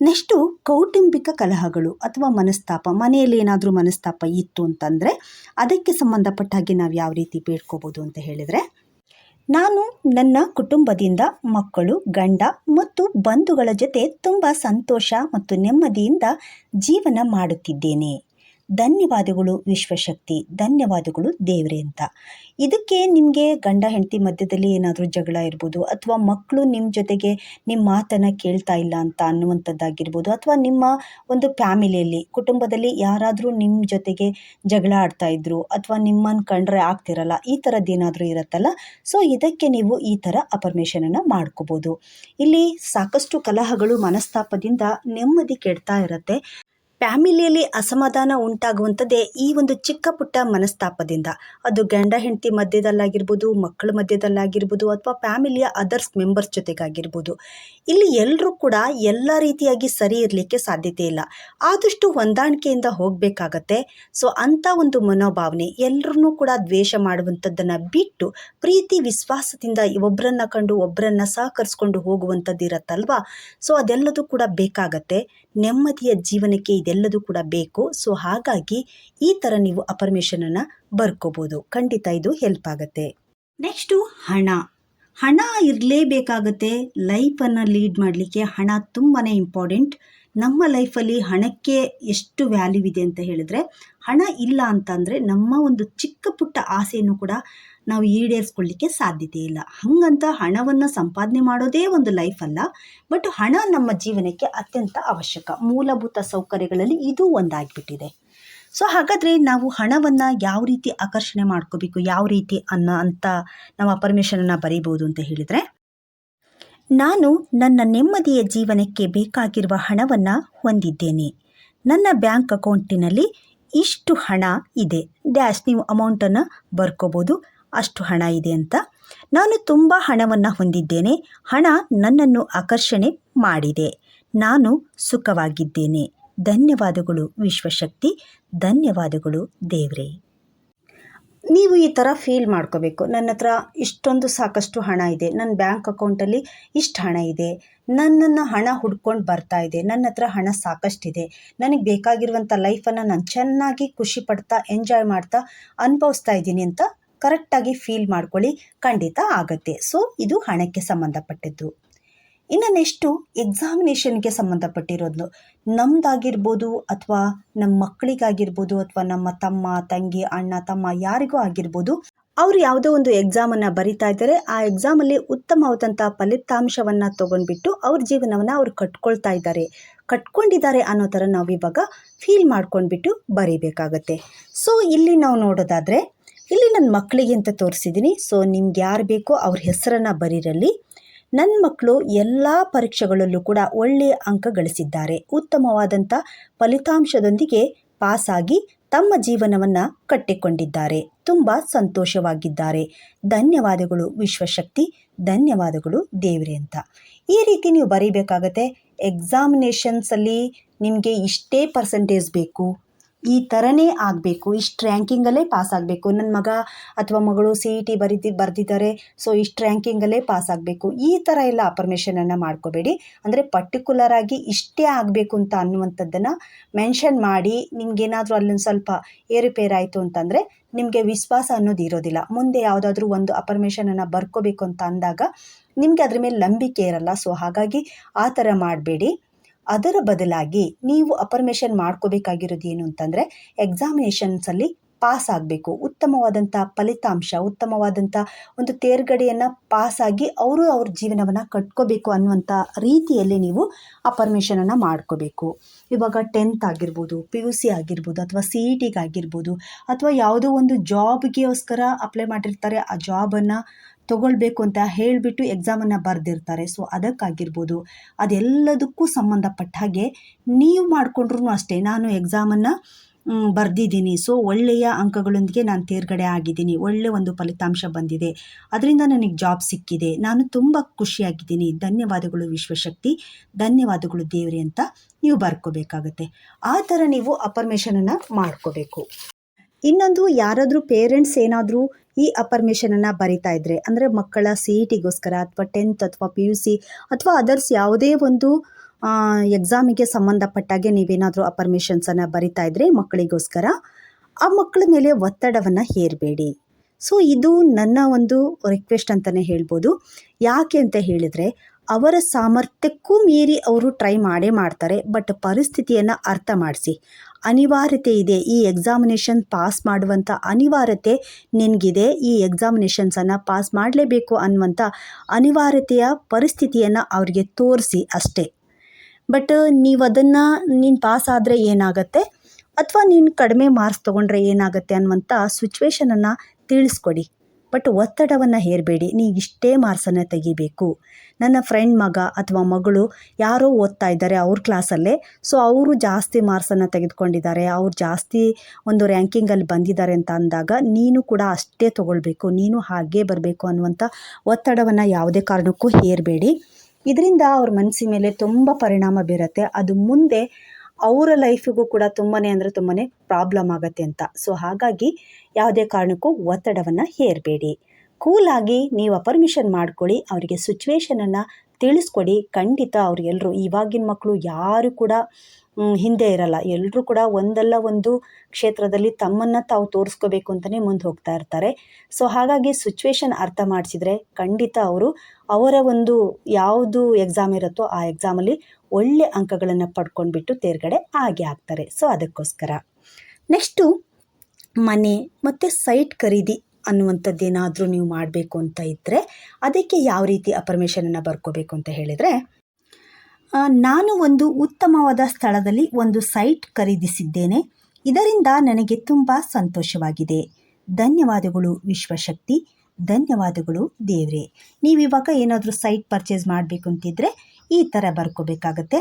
ನೆಕ್ಸ್ಟು ಕೌಟುಂಬಿಕ ಕಲಹಗಳು ಅಥವಾ ಮನಸ್ತಾಪ, ಮನೆಯಲ್ಲಿ ಏನಾದರೂ ಮನಸ್ತಾಪ ಇತ್ತು ಅಂತಂದರೆ ಅದಕ್ಕೆ ಸಂಬಂಧಪಟ್ಟ ಹಾಗೆ ನಾವು ಯಾವ ರೀತಿ ಬೇಡ್ಕೋಬೋದು ಅಂತ ಹೇಳಿದರೆ, ನಾನು ನನ್ನ ಕುಟುಂಬದಿಂದ ಮಕ್ಕಳು, ಗಂಡ ಮತ್ತು ಬಂಧುಗಳ ಜೊತೆ ತುಂಬ ಸಂತೋಷ ಮತ್ತು ನೆಮ್ಮದಿಯಿಂದ ಜೀವನ ಮಾಡುತ್ತಿದ್ದೇನೆ. ಧನ್ಯವಾದಗಳು ವಿಶ್ವಶಕ್ತಿ, ಧನ್ಯವಾದಗಳು ದೇವ್ರೆ ಅಂತ. ಇದಕ್ಕೆ ನಿಮಗೆ ಗಂಡ ಹೆಂಡತಿ ಮಧ್ಯದಲ್ಲಿ ಏನಾದರೂ ಜಗಳ ಇರ್ಬೋದು, ಅಥವಾ ಮಕ್ಕಳು ನಿಮ್ಮ ಜೊತೆಗೆ ನಿಮ್ಮ ಮಾತನ್ನು ಕೇಳ್ತಾ ಇಲ್ಲ ಅಂತ ಅನ್ನುವಂಥದ್ದಾಗಿರ್ಬೋದು, ಅಥವಾ ನಿಮ್ಮ ಒಂದು ಫ್ಯಾಮಿಲಿಯಲ್ಲಿ, ಕುಟುಂಬದಲ್ಲಿ ಯಾರಾದರೂ ನಿಮ್ಮ ಜೊತೆಗೆ ಜಗಳ ಆಡ್ತಾ ಇದ್ರು, ಅಥವಾ ನಿಮ್ಮನ್ನು ಕಂಡ್ರೆ ಆಗ್ತಿರಲ್ಲ, ಈ ಥರದ್ದು ಏನಾದರೂ ಇರುತ್ತಲ್ಲ, ಸೊ ಇದಕ್ಕೆ ನೀವು ಈ ಥರ ಅಪರ್ಮೇಷನನ್ನು ಮಾಡ್ಕೋಬೋದು. ಇಲ್ಲಿ ಸಾಕಷ್ಟು ಕಲಹಗಳು ಮನಸ್ತಾಪದಿಂದ ನೆಮ್ಮದಿ ಕೆಡ್ತಾ ಇರುತ್ತೆ. ಫ್ಯಾಮಿಲಿಯಲ್ಲಿ ಅಸಮಾಧಾನ ಉಂಟಾಗುವಂಥದ್ದೇ ಈ ಒಂದು ಚಿಕ್ಕ ಪುಟ್ಟ ಮನಸ್ತಾಪದಿಂದ. ಅದು ಗಂಡ ಹೆಂಡತಿ ಮಧ್ಯದಲ್ಲಾಗಿರ್ಬೋದು, ಮಕ್ಕಳ ಮಧ್ಯದಲ್ಲಾಗಿರ್ಬೋದು ಅಥವಾ ಫ್ಯಾಮಿಲಿಯ ಅದರ್ಸ್ ಮೆಂಬರ್ಸ್ ಜೊತೆಗಾಗಿರ್ಬೋದು. ಇಲ್ಲಿ ಎಲ್ಲರೂ ಕೂಡ ಎಲ್ಲ ರೀತಿಯಾಗಿ ಸರಿ ಇರಲಿಕ್ಕೆ ಸಾಧ್ಯತೆ ಇಲ್ಲ. ಆದಷ್ಟು ಹೊಂದಾಣಿಕೆಯಿಂದ ಹೋಗಬೇಕಾಗತ್ತೆ. ಸೊ ಅಂಥ ಒಂದು ಮನೋಭಾವನೆ ಎಲ್ಲರನ್ನೂ ಕೂಡ ದ್ವೇಷ ಮಾಡುವಂಥದ್ದನ್ನು ಬಿಟ್ಟು ಪ್ರೀತಿ, ವಿಶ್ವಾಸದಿಂದ ಒಬ್ಬರನ್ನ ಕಂಡು ಒಬ್ಬರನ್ನ ಸಹಕರಿಸ್ಕೊಂಡು ಹೋಗುವಂಥದ್ದು ಇರತ್ತಲ್ವಾ ಸೊ ಅದೆಲ್ಲದೂ ಕೂಡ ಬೇಕಾಗತ್ತೆ. ನೆಮ್ಮದಿಯ ಜೀವನಕ್ಕೆ ಇದೆಲ್ಲದೂ ಕೂಡ ಬೇಕು. ಸೊ ಹಾಗಾಗಿ ಈ ಥರ ನೀವು ಅಪರ್ಮೇಷನನ್ನು ಬರ್ಕೋಬೋದು. ಖಂಡಿತ ಇದು ಹೆಲ್ಪ್ ಆಗುತ್ತೆ. ನೆಕ್ಸ್ಟು ಹಣ. ಹಣ ಇರಲೇಬೇಕಾಗತ್ತೆ. ಲೈಫನ್ನು ಲೀಡ್ ಮಾಡಲಿಕ್ಕೆ ಹಣ ತುಂಬಾ ಇಂಪಾರ್ಟೆಂಟ್ ನಮ್ಮ ಲೈಫಲ್ಲಿ ಹಣಕ್ಕೆ ಎಷ್ಟು ವ್ಯಾಲ್ಯೂ ಇದೆ ಅಂತ ಹೇಳಿದ್ರೆ, ಹಣ ಇಲ್ಲ ಅಂತಂದರೆ ನಮ್ಮ ಒಂದು ಚಿಕ್ಕ ಪುಟ್ಟ ಆಸೆಯನ್ನು ಕೂಡ ನಾವು ಈಡೇರಿಸ್ಕೊಳ್ಳಿಕ್ಕೆ ಸಾಧ್ಯತೆ ಇಲ್ಲ. ಹಾಗಂತ ಹಣವನ್ನು ಸಂಪಾದನೆ ಮಾಡೋದೇ ಒಂದು ಲೈಫ್ ಅಲ್ಲ. ಬಟ್ ಹಣ ನಮ್ಮ ಜೀವನಕ್ಕೆ ಅತ್ಯಂತ ಅವಶ್ಯಕ. ಮೂಲಭೂತ ಸೌಕರ್ಯಗಳಲ್ಲಿ ಇದು ಒಂದಾಗಿಬಿಟ್ಟಿದೆ. ಸೊ ಹಾಗಾದರೆ ನಾವು ಹಣವನ್ನು ಯಾವ ರೀತಿ ಆಕರ್ಷಣೆ ಮಾಡ್ಕೋಬೇಕು, ಯಾವ ರೀತಿ ಅನ್ನೋ ಅಂತ ನಾವು ಪರ್ಮಿಷನನ್ನು ಬರೀಬೋದು ಅಂತ ಹೇಳಿದರೆ, ನಾನು ನನ್ನ ನೆಮ್ಮದಿಯ ಜೀವನಕ್ಕೆ ಬೇಕಾಗಿರುವ ಹಣವನ್ನು ಹೊಂದಿದ್ದೇನೆ. ನನ್ನ ಬ್ಯಾಂಕ್ ಅಕೌಂಟಿನಲ್ಲಿ ಇಷ್ಟು ಹಣ ಇದೆ. ಡ್ಯಾಶ್ ನೀವು ಅಮೌಂಟನ್ನು ಬರ್ಕೋಬೋದು. ಅಷ್ಟು ಹಣ ಇದೆ ಅಂತ ನಾನು ತುಂಬ ಹಣವನ್ನು ಹೊಂದಿದ್ದೇನೆ. ಹಣ ನನ್ನನ್ನು ಆಕರ್ಷಣೆ ಮಾಡಿದೆ. ನಾನು ಸುಖವಾಗಿದ್ದೇನೆ. ಧನ್ಯವಾದಗಳು ವಿಶ್ವಶಕ್ತಿ. ಧನ್ಯವಾದಗಳು ದೇವ್ರೆ. ನೀವು ಈ ಥರ ಫೀಲ್ ಮಾಡ್ಕೋಬೇಕು. ನನ್ನ ಹತ್ರ ಇಷ್ಟೊಂದು ಸಾಕಷ್ಟು ಹಣ ಇದೆ. ನನ್ನ ಬ್ಯಾಂಕ್ ಅಕೌಂಟಲ್ಲಿ ಇಷ್ಟು ಹಣ ಇದೆ. ನನ್ನನ್ನು ಹಣ ಹುಡ್ಕೊಂಡು ಬರ್ತಾ ಇದೆ. ನನ್ನ ಹತ್ರ ಹಣ ಸಾಕಷ್ಟಿದೆ. ನನಗೆ ಬೇಕಾಗಿರುವಂಥ ಲೈಫನ್ನು ನಾನು ಚೆನ್ನಾಗಿ ಖುಷಿ ಪಡ್ತಾ ಎಂಜಾಯ್ ಮಾಡ್ತಾ, ಅನುಭವಿಸ್ತಾ ಇದ್ದೀನಿ ಅಂತ ಕರೆಕ್ಟಾಗಿ ಫೀಲ್ ಮಾಡ್ಕೊಳ್ಳಿ, ಖಂಡಿತ ಆಗುತ್ತೆ. ಸೊ ಇದು ಹಣಕ್ಕೆ ಸಂಬಂಧಪಟ್ಟಿದ್ದು. ಇನ್ನು ನೆಕ್ಸ್ಟು ಎಕ್ಸಾಮಿನೇಷನ್ಗೆ ಸಂಬಂಧಪಟ್ಟಿರೋದು ನಮ್ಮದಾಗಿರ್ಬೋದು ಅಥವಾ ನಮ್ಮ ಮಕ್ಕಳಿಗಾಗಿರ್ಬೋದು ಅಥವಾ ನಮ್ಮ ತಮ್ಮ, ತಂಗಿ, ಅಣ್ಣ, ತಮ್ಮ ಯಾರಿಗೂ ಆಗಿರ್ಬೋದು, ಅವರು ಯಾವುದೋ ಒಂದು ಎಕ್ಸಾಮನ್ನು ಬರಿತಾ ಇದ್ದಾರೆ. ಆ ಎಕ್ಸಾಮಲ್ಲಿ ಉತ್ತಮವಾದಂಥ ಫಲಿತಾಂಶವನ್ನು ತೊಗೊಂಡ್ಬಿಟ್ಟು ಅವ್ರ ಜೀವನವನ್ನು ಅವ್ರು ಕಟ್ಕೊಳ್ತಾ ಇದ್ದಾರೆ. ಕಟ್ಕೊಂಡಿದ್ದಾರೆ ಅನ್ನೋ ಥರ ನಾವು ಇವಾಗ ಫೀಲ್ ಮಾಡ್ಕೊಂಡ್ಬಿಟ್ಟು ಬರೀಬೇಕಾಗತ್ತೆ. ಸೊ ಇಲ್ಲಿ ನಾವು ನೋಡೋದಾದರೆ ಇಲ್ಲಿ ನನ್ನ ಮಕ್ಕಳಿಗೆ ಅಂತ ತೋರಿಸಿದ್ದೀನಿ ಸೊ ನಿಮ್ಗೆ ಯಾರು ಬೇಕೋ ಅವ್ರ ಹೆಸರನ್ನು ಬರೀರಲ್ಲಿ. ನನ್ನ ಮಕ್ಕಳು ಎಲ್ಲ ಪರೀಕ್ಷೆಗಳಲ್ಲೂ ಕೂಡ ಒಳ್ಳೆಯ ಅಂಕ ಗಳಿಸಿದ್ದಾರೆ. ಉತ್ತಮವಾದಂಥ ಫಲಿತಾಂಶದೊಂದಿಗೆ ಪಾಸಾಗಿ ತಮ್ಮ ಜೀವನವನ್ನು ಕಟ್ಟಿಕೊಂಡಿದ್ದಾರೆ. ತುಂಬ ಸಂತೋಷವಾಗಿದ್ದಾರೆ. ಧನ್ಯವಾದಗಳು ವಿಶ್ವಶಕ್ತಿ, ಧನ್ಯವಾದಗಳು ದೇವ್ರಿ ಅಂತ. ಈ ರೀತಿ ನೀವು ಬರೀಬೇಕಾಗತ್ತೆ. ಎಕ್ಸಾಮಿನೇಷನ್ಸಲ್ಲಿ ನಿಮಗೆ ಇಷ್ಟೇ ಪರ್ಸೆಂಟೇಜ್ ಬೇಕು. ಈ ಥರನೇ ಆಗಬೇಕು. ಇಷ್ಟು ರ್ಯಾಂಕಿಂಗಲ್ಲೇ ಪಾಸ್ ಆಗಬೇಕು. ನನ್ನ ಮಗ ಅಥವಾ ಮಗಳು ಸಿ ಇ ಟಿ ಬರೀತಿ ಬರೆದಿದ್ದಾರೆ ಸೊ ಇಷ್ಟು ರ್ಯಾಂಕಿಂಗಲ್ಲೇ ಪಾಸ್ ಆಗಬೇಕು. ಈ ಥರ ಎಲ್ಲ ಅಪರ್ಮೇಷನನ್ನು ಮಾಡ್ಕೋಬೇಡಿ. ಅಂದರೆ ಪರ್ಟಿಕ್ಯುಲರ್ ಆಗಿ ಇಷ್ಟೇ ಆಗಬೇಕು ಅಂತ ಅನ್ನುವಂಥದ್ದನ್ನು ಮೆನ್ಷನ್ ಮಾಡಿ, ನಿಮ್ಗೇನಾದರೂ ಅಲ್ಲೊಂದು ಸ್ವಲ್ಪ ಏರುಪೇರಾಯಿತು ಅಂತಂದರೆ ನಿಮಗೆ ವಿಶ್ವಾಸ ಅನ್ನೋದು ಇರೋದಿಲ್ಲ. ಮುಂದೆ ಯಾವುದಾದ್ರೂ ಒಂದು ಅಪರ್ಮೇಷನನ್ನು ಬರ್ಕೋಬೇಕು ಅಂತ ಅಂದಾಗ ನಿಮಗೆ ಅದ್ರ ಮೇಲೆ ನಂಬಿಕೆ ಇರಲ್ಲ. ಸೊ ಹಾಗಾಗಿ ಆ ಥರ ಮಾಡಬೇಡಿ. ಅದರ ಬದಲಾಗಿ ನೀವು ಅಪರ್ಮೇಷನ್ ಮಾಡ್ಕೋಬೇಕಾಗಿರೋದು ಏನು ಅಂತಂದರೆ ಎಕ್ಸಾಮಿನೇಷನ್ಸಲ್ಲಿ ಪಾಸ್ ಆಗಬೇಕು. ಉತ್ತಮವಾದಂಥ ಫಲಿತಾಂಶ ಉತ್ತಮವಾದಂಥ ಒಂದು ತೇರ್ಗಡೆಯನ್ನು ಪಾಸಾಗಿ ಅವರು ಅವ್ರ ಜೀವನವನ್ನು ಕಟ್ಕೋಬೇಕು ಅನ್ನುವಂಥ ರೀತಿಯಲ್ಲಿ ನೀವು ಆ ಪರ್ಮಿಷನನ್ನು ಮಾಡ್ಕೋಬೇಕು. ಇವಾಗ ಟೆಂತ್ ಆಗಿರ್ಬೋದು ಪಿ ಯು ಸಿ ಆಗಿರ್ಬೋದು ಅಥವಾ ಸಿ ಇ ಟಿಗಾಗಿರ್ಬೋದು ಅಥವಾ ಯಾವುದೋ ಒಂದು ಜಾಬ್ಗೋಸ್ಕರ ಅಪ್ಲೈ ಮಾಡಿರ್ತಾರೆ. ಆ ಜಾಬನ್ನು ತಗೊಳ್ಬೇಕು ಅಂತ ಹೇಳಿಬಿಟ್ಟು ಎಕ್ಸಾಮನ್ನು ಬರೆದಿರ್ತಾರೆ. ಸೊ ಅದಕ್ಕಾಗಿರ್ಬೋದು. ಅದೆಲ್ಲದಕ್ಕೂ ಸಂಬಂಧಪಟ್ಟ ಹಾಗೆ ನೀವು ಮಾಡಿಕೊಂಡ್ರೂ ಅಷ್ಟೇ. ನಾನು ಎಕ್ಸಾಮನ್ನು ಬರೆದಿದ್ದೀನಿ. ಸೊ ಒಳ್ಳೆಯ ಅಂಕಗಳೊಂದಿಗೆ ನಾನು ತೇರ್ಗಡೆ ಆಗಿದ್ದೀನಿ. ಒಳ್ಳೆಯ ಒಂದು ಫಲಿತಾಂಶ ಬಂದಿದೆ. ಅದರಿಂದ ನನಗೆ ಜಾಬ್ ಸಿಕ್ಕಿದೆ. ನಾನು ತುಂಬ ಖುಷಿಯಾಗಿದ್ದೀನಿ. ಧನ್ಯವಾದಗಳು ವಿಶ್ವಶಕ್ತಿ. ಧನ್ಯವಾದಗಳು ದೇವ್ರಿ ಅಂತ ನೀವು ಬರ್ಕೋಬೇಕಾಗತ್ತೆ. ಆ ಥರ ನೀವು ಅಪರ್ಮೇಷನನ್ನು ಮಾಡ್ಕೋಬೇಕು. ಇನ್ನೊಂದು ಯಾರಾದರೂ ಪೇರೆಂಟ್ಸ್ ಏನಾದರೂ ಈ ಅಪರ್ಮಿಷನನ್ನು ಬರಿತಾ ಇದ್ದರೆ ಅಂದರೆ ಮಕ್ಕಳ ಸಿ ಇ ಟಿಗೋಸ್ಕರ ಅಥವಾ ಟೆಂತ್ ಅಥವಾ ಪಿ ಯು ಸಿ ಅಥವಾ ಅದರ್ಸ್ ಯಾವುದೇ ಒಂದು ಎಕ್ಸಾಮಿಗೆ ಸಂಬಂಧಪಟ್ಟಾಗೆ ನೀವೇನಾದರೂ ಅಪರ್ಮಿಷನ್ಸನ್ನು ಬರಿತಾ ಇದ್ದರೆ ಮಕ್ಕಳಿಗೋಸ್ಕರ, ಆ ಮಕ್ಕಳ ಮೇಲೆ ಒತ್ತಡವನ್ನು ಹೇರಬೇಡಿ. ಸೊ ಇದು ನನ್ನ ಒಂದು ರಿಕ್ವೆಸ್ಟ್ ಅಂತಲೇ ಹೇಳ್ಬೋದು. ಯಾಕೆ ಅಂತ ಹೇಳಿದರೆ, ಅವರ ಸಾಮರ್ಥ್ಯಕ್ಕೂ ಮೀರಿ ಅವರು ಟ್ರೈ ಮಾಡೇ ಮಾಡ್ತಾರೆ ಬಟ್ ಪರಿಸ್ಥಿತಿಯನ್ನು ಅರ್ಥ ಮಾಡಿಸಿ. ಅನಿವಾರ್ಯತೆ ಇದೆ. ಈ ಎಕ್ಸಾಮಿನೇಷನ್ ಪಾಸ್ ಮಾಡುವಂಥ ಅನಿವಾರ್ಯತೆ ನಿನಗಿದೆ. ಈ ಎಕ್ಸಾಮಿನೇಷನ್ಸನ್ನು ಪಾಸ್ ಮಾಡಲೇಬೇಕು ಅನ್ನುವಂಥ ಅನಿವಾರ್ಯತೆಯ ಪರಿಸ್ಥಿತಿಯನ್ನು ಅವರಿಗೆ ತೋರಿಸಿ ಅಷ್ಟೇ. ಬಟ್ ನೀವು ಅದನ್ನು, ನೀನು ಪಾಸ್ ಆದರೆ ಏನಾಗುತ್ತೆ? ಅಥವಾ ನೀನು ಕಡಿಮೆ ಮಾರ್ಕ್ಸ್ ತೊಗೊಂಡ್ರೆ ಏನಾಗುತ್ತೆ ಅನ್ನುವಂಥ ಸಿಚುವೇಶನನ್ನು ತಿಳಿಸ್ಕೊಡಿ. ಬಟ್ ಒತ್ತಡವನ್ನು ಹೇರಬೇಡಿ. ನೀವು ಇಷ್ಟೇ ಮಾರ್ಕ್ಸನ್ನು ತೆಗಿಬೇಕು. ನನ್ನ ಫ್ರೆಂಡ್ ಮಗ ಅಥವಾ ಮಗಳು ಯಾರೋ ಓದ್ತಾ ಇದ್ದಾರೆ ಅವ್ರ ಕ್ಲಾಸಲ್ಲೇ ಸೊ ಅವರು ಜಾಸ್ತಿ ಮಾರ್ಕ್ಸನ್ನು ತೆಗೆದುಕೊಂಡಿದ್ದಾರೆ. ಅವ್ರು ಜಾಸ್ತಿ ಒಂದು ರ್ಯಾಂಕಿಂಗಲ್ಲಿ ಬಂದಿದ್ದಾರೆ ಅಂತ ಅಂದಾಗ ನೀನು ಕೂಡ ಅಷ್ಟೇ ತೊಗೊಳ್ಬೇಕು, ನೀನು ಹಾಗೇ ಬರಬೇಕು ಅನ್ನುವಂಥ ಒತ್ತಡವನ್ನು ಯಾವುದೇ ಕಾರಣಕ್ಕೂ ಹೇರಬೇಡಿ. ಇದರಿಂದ ಅವ್ರ ಮನಸ್ಸಿನ ಮೇಲೆ ತುಂಬ ಪರಿಣಾಮ ಬೀರುತ್ತೆ. ಅದು ಮುಂದೆ ಅವರ ಲೈಫಿಗೂ ಕೂಡ ತುಂಬಾ ಅಂದರೆ ತುಂಬಾ ಪ್ರಾಬ್ಲಮ್ ಆಗುತ್ತೆ ಅಂತ. ಸೊ ಹಾಗಾಗಿ ಯಾವುದೇ ಕಾರಣಕ್ಕೂ ಒತ್ತಡವನ್ನು ಹೇರಬೇಡಿ. ಕೂಲಾಗಿ ನೀವು ಪರ್ಮಿಷನ್ ಮಾಡ್ಕೊಳ್ಳಿ, ಅವರಿಗೆ ಸಿಚುವೇಶನನ್ನು ತಿಳಿಸ್ಕೊಡಿ. ಖಂಡಿತ ಅವ್ರು ಎಲ್ಲರೂ ಇವಾಗಿನ ಮಕ್ಕಳು ಯಾರು ಕೂಡ ಹಿಂದೆ ಇರಲ್ಲ. ಎಲ್ಲರೂ ಕೂಡ ಒಂದಲ್ಲ ಒಂದು ಕ್ಷೇತ್ರದಲ್ಲಿ ತಮ್ಮನ್ನು ತಾವು ತೋರಿಸ್ಕೋಬೇಕು ಅಂತಲೇ ಮುಂದೆ ಹೋಗ್ತಾ ಇರ್ತಾರೆ. ಸೊ, ಹಾಗಾಗಿ ಸಿಚುವೇಶನ್ ಅರ್ಥ ಮಾಡಿಸಿದರೆ ಖಂಡಿತ ಅವರು ಅವರ ಒಂದು ಯಾವುದು ಎಕ್ಸಾಮ್ ಇರುತ್ತೋ ಆ ಎಕ್ಸಾಮಲ್ಲಿ ಒಳ್ಳೆ ಅಂಕಗಳನ್ನು ಪಡ್ಕೊಂಡ್ಬಿಟ್ಟು ತೇರ್ಗಡೆ ಆಗಿ ಆಗ್ತಾರೆ ಸೊ, ಅದಕ್ಕೋಸ್ಕರ. ನೆಕ್ಸ್ಟು ಮನೆ ಮತ್ತು ಸೈಟ್ ಖರೀದಿ. ಅನ್ನುವಂಥದ್ದೇನಾದರೂ ನೀವು ಮಾಡಬೇಕು ಅಂತ ಇದ್ದರೆ ಅದಕ್ಕೆ ಯಾವ ರೀತಿ ಅಪರ್ಮೇಷನನ್ನು ಬರ್ಕೋಬೇಕು ಅಂತ ಹೇಳಿದರೆ ನಾನು ಒಂದು ಉತ್ತಮವಾದ ಸ್ಥಳದಲ್ಲಿ ಒಂದು ಸೈಟ್ ಖರೀದಿಸಿದ್ದೇನೆ. ಇದರಿಂದ ನನಗೆ ತುಂಬ ಸಂತೋಷವಾಗಿದೆ. ಧನ್ಯವಾದಗಳು ವಿಶ್ವಶಕ್ತಿ. ಧನ್ಯವಾದಗಳು ದೇವ್ರೆ. ನೀವಿವಾಗ ಏನಾದರೂ ಸೈಟ್ ಪರ್ಚೇಸ್ ಮಾಡಬೇಕು ಅಂತಿದ್ರೆ ಈ ಥರ ಬರ್ಕೋಬೇಕಾಗತ್ತೆ.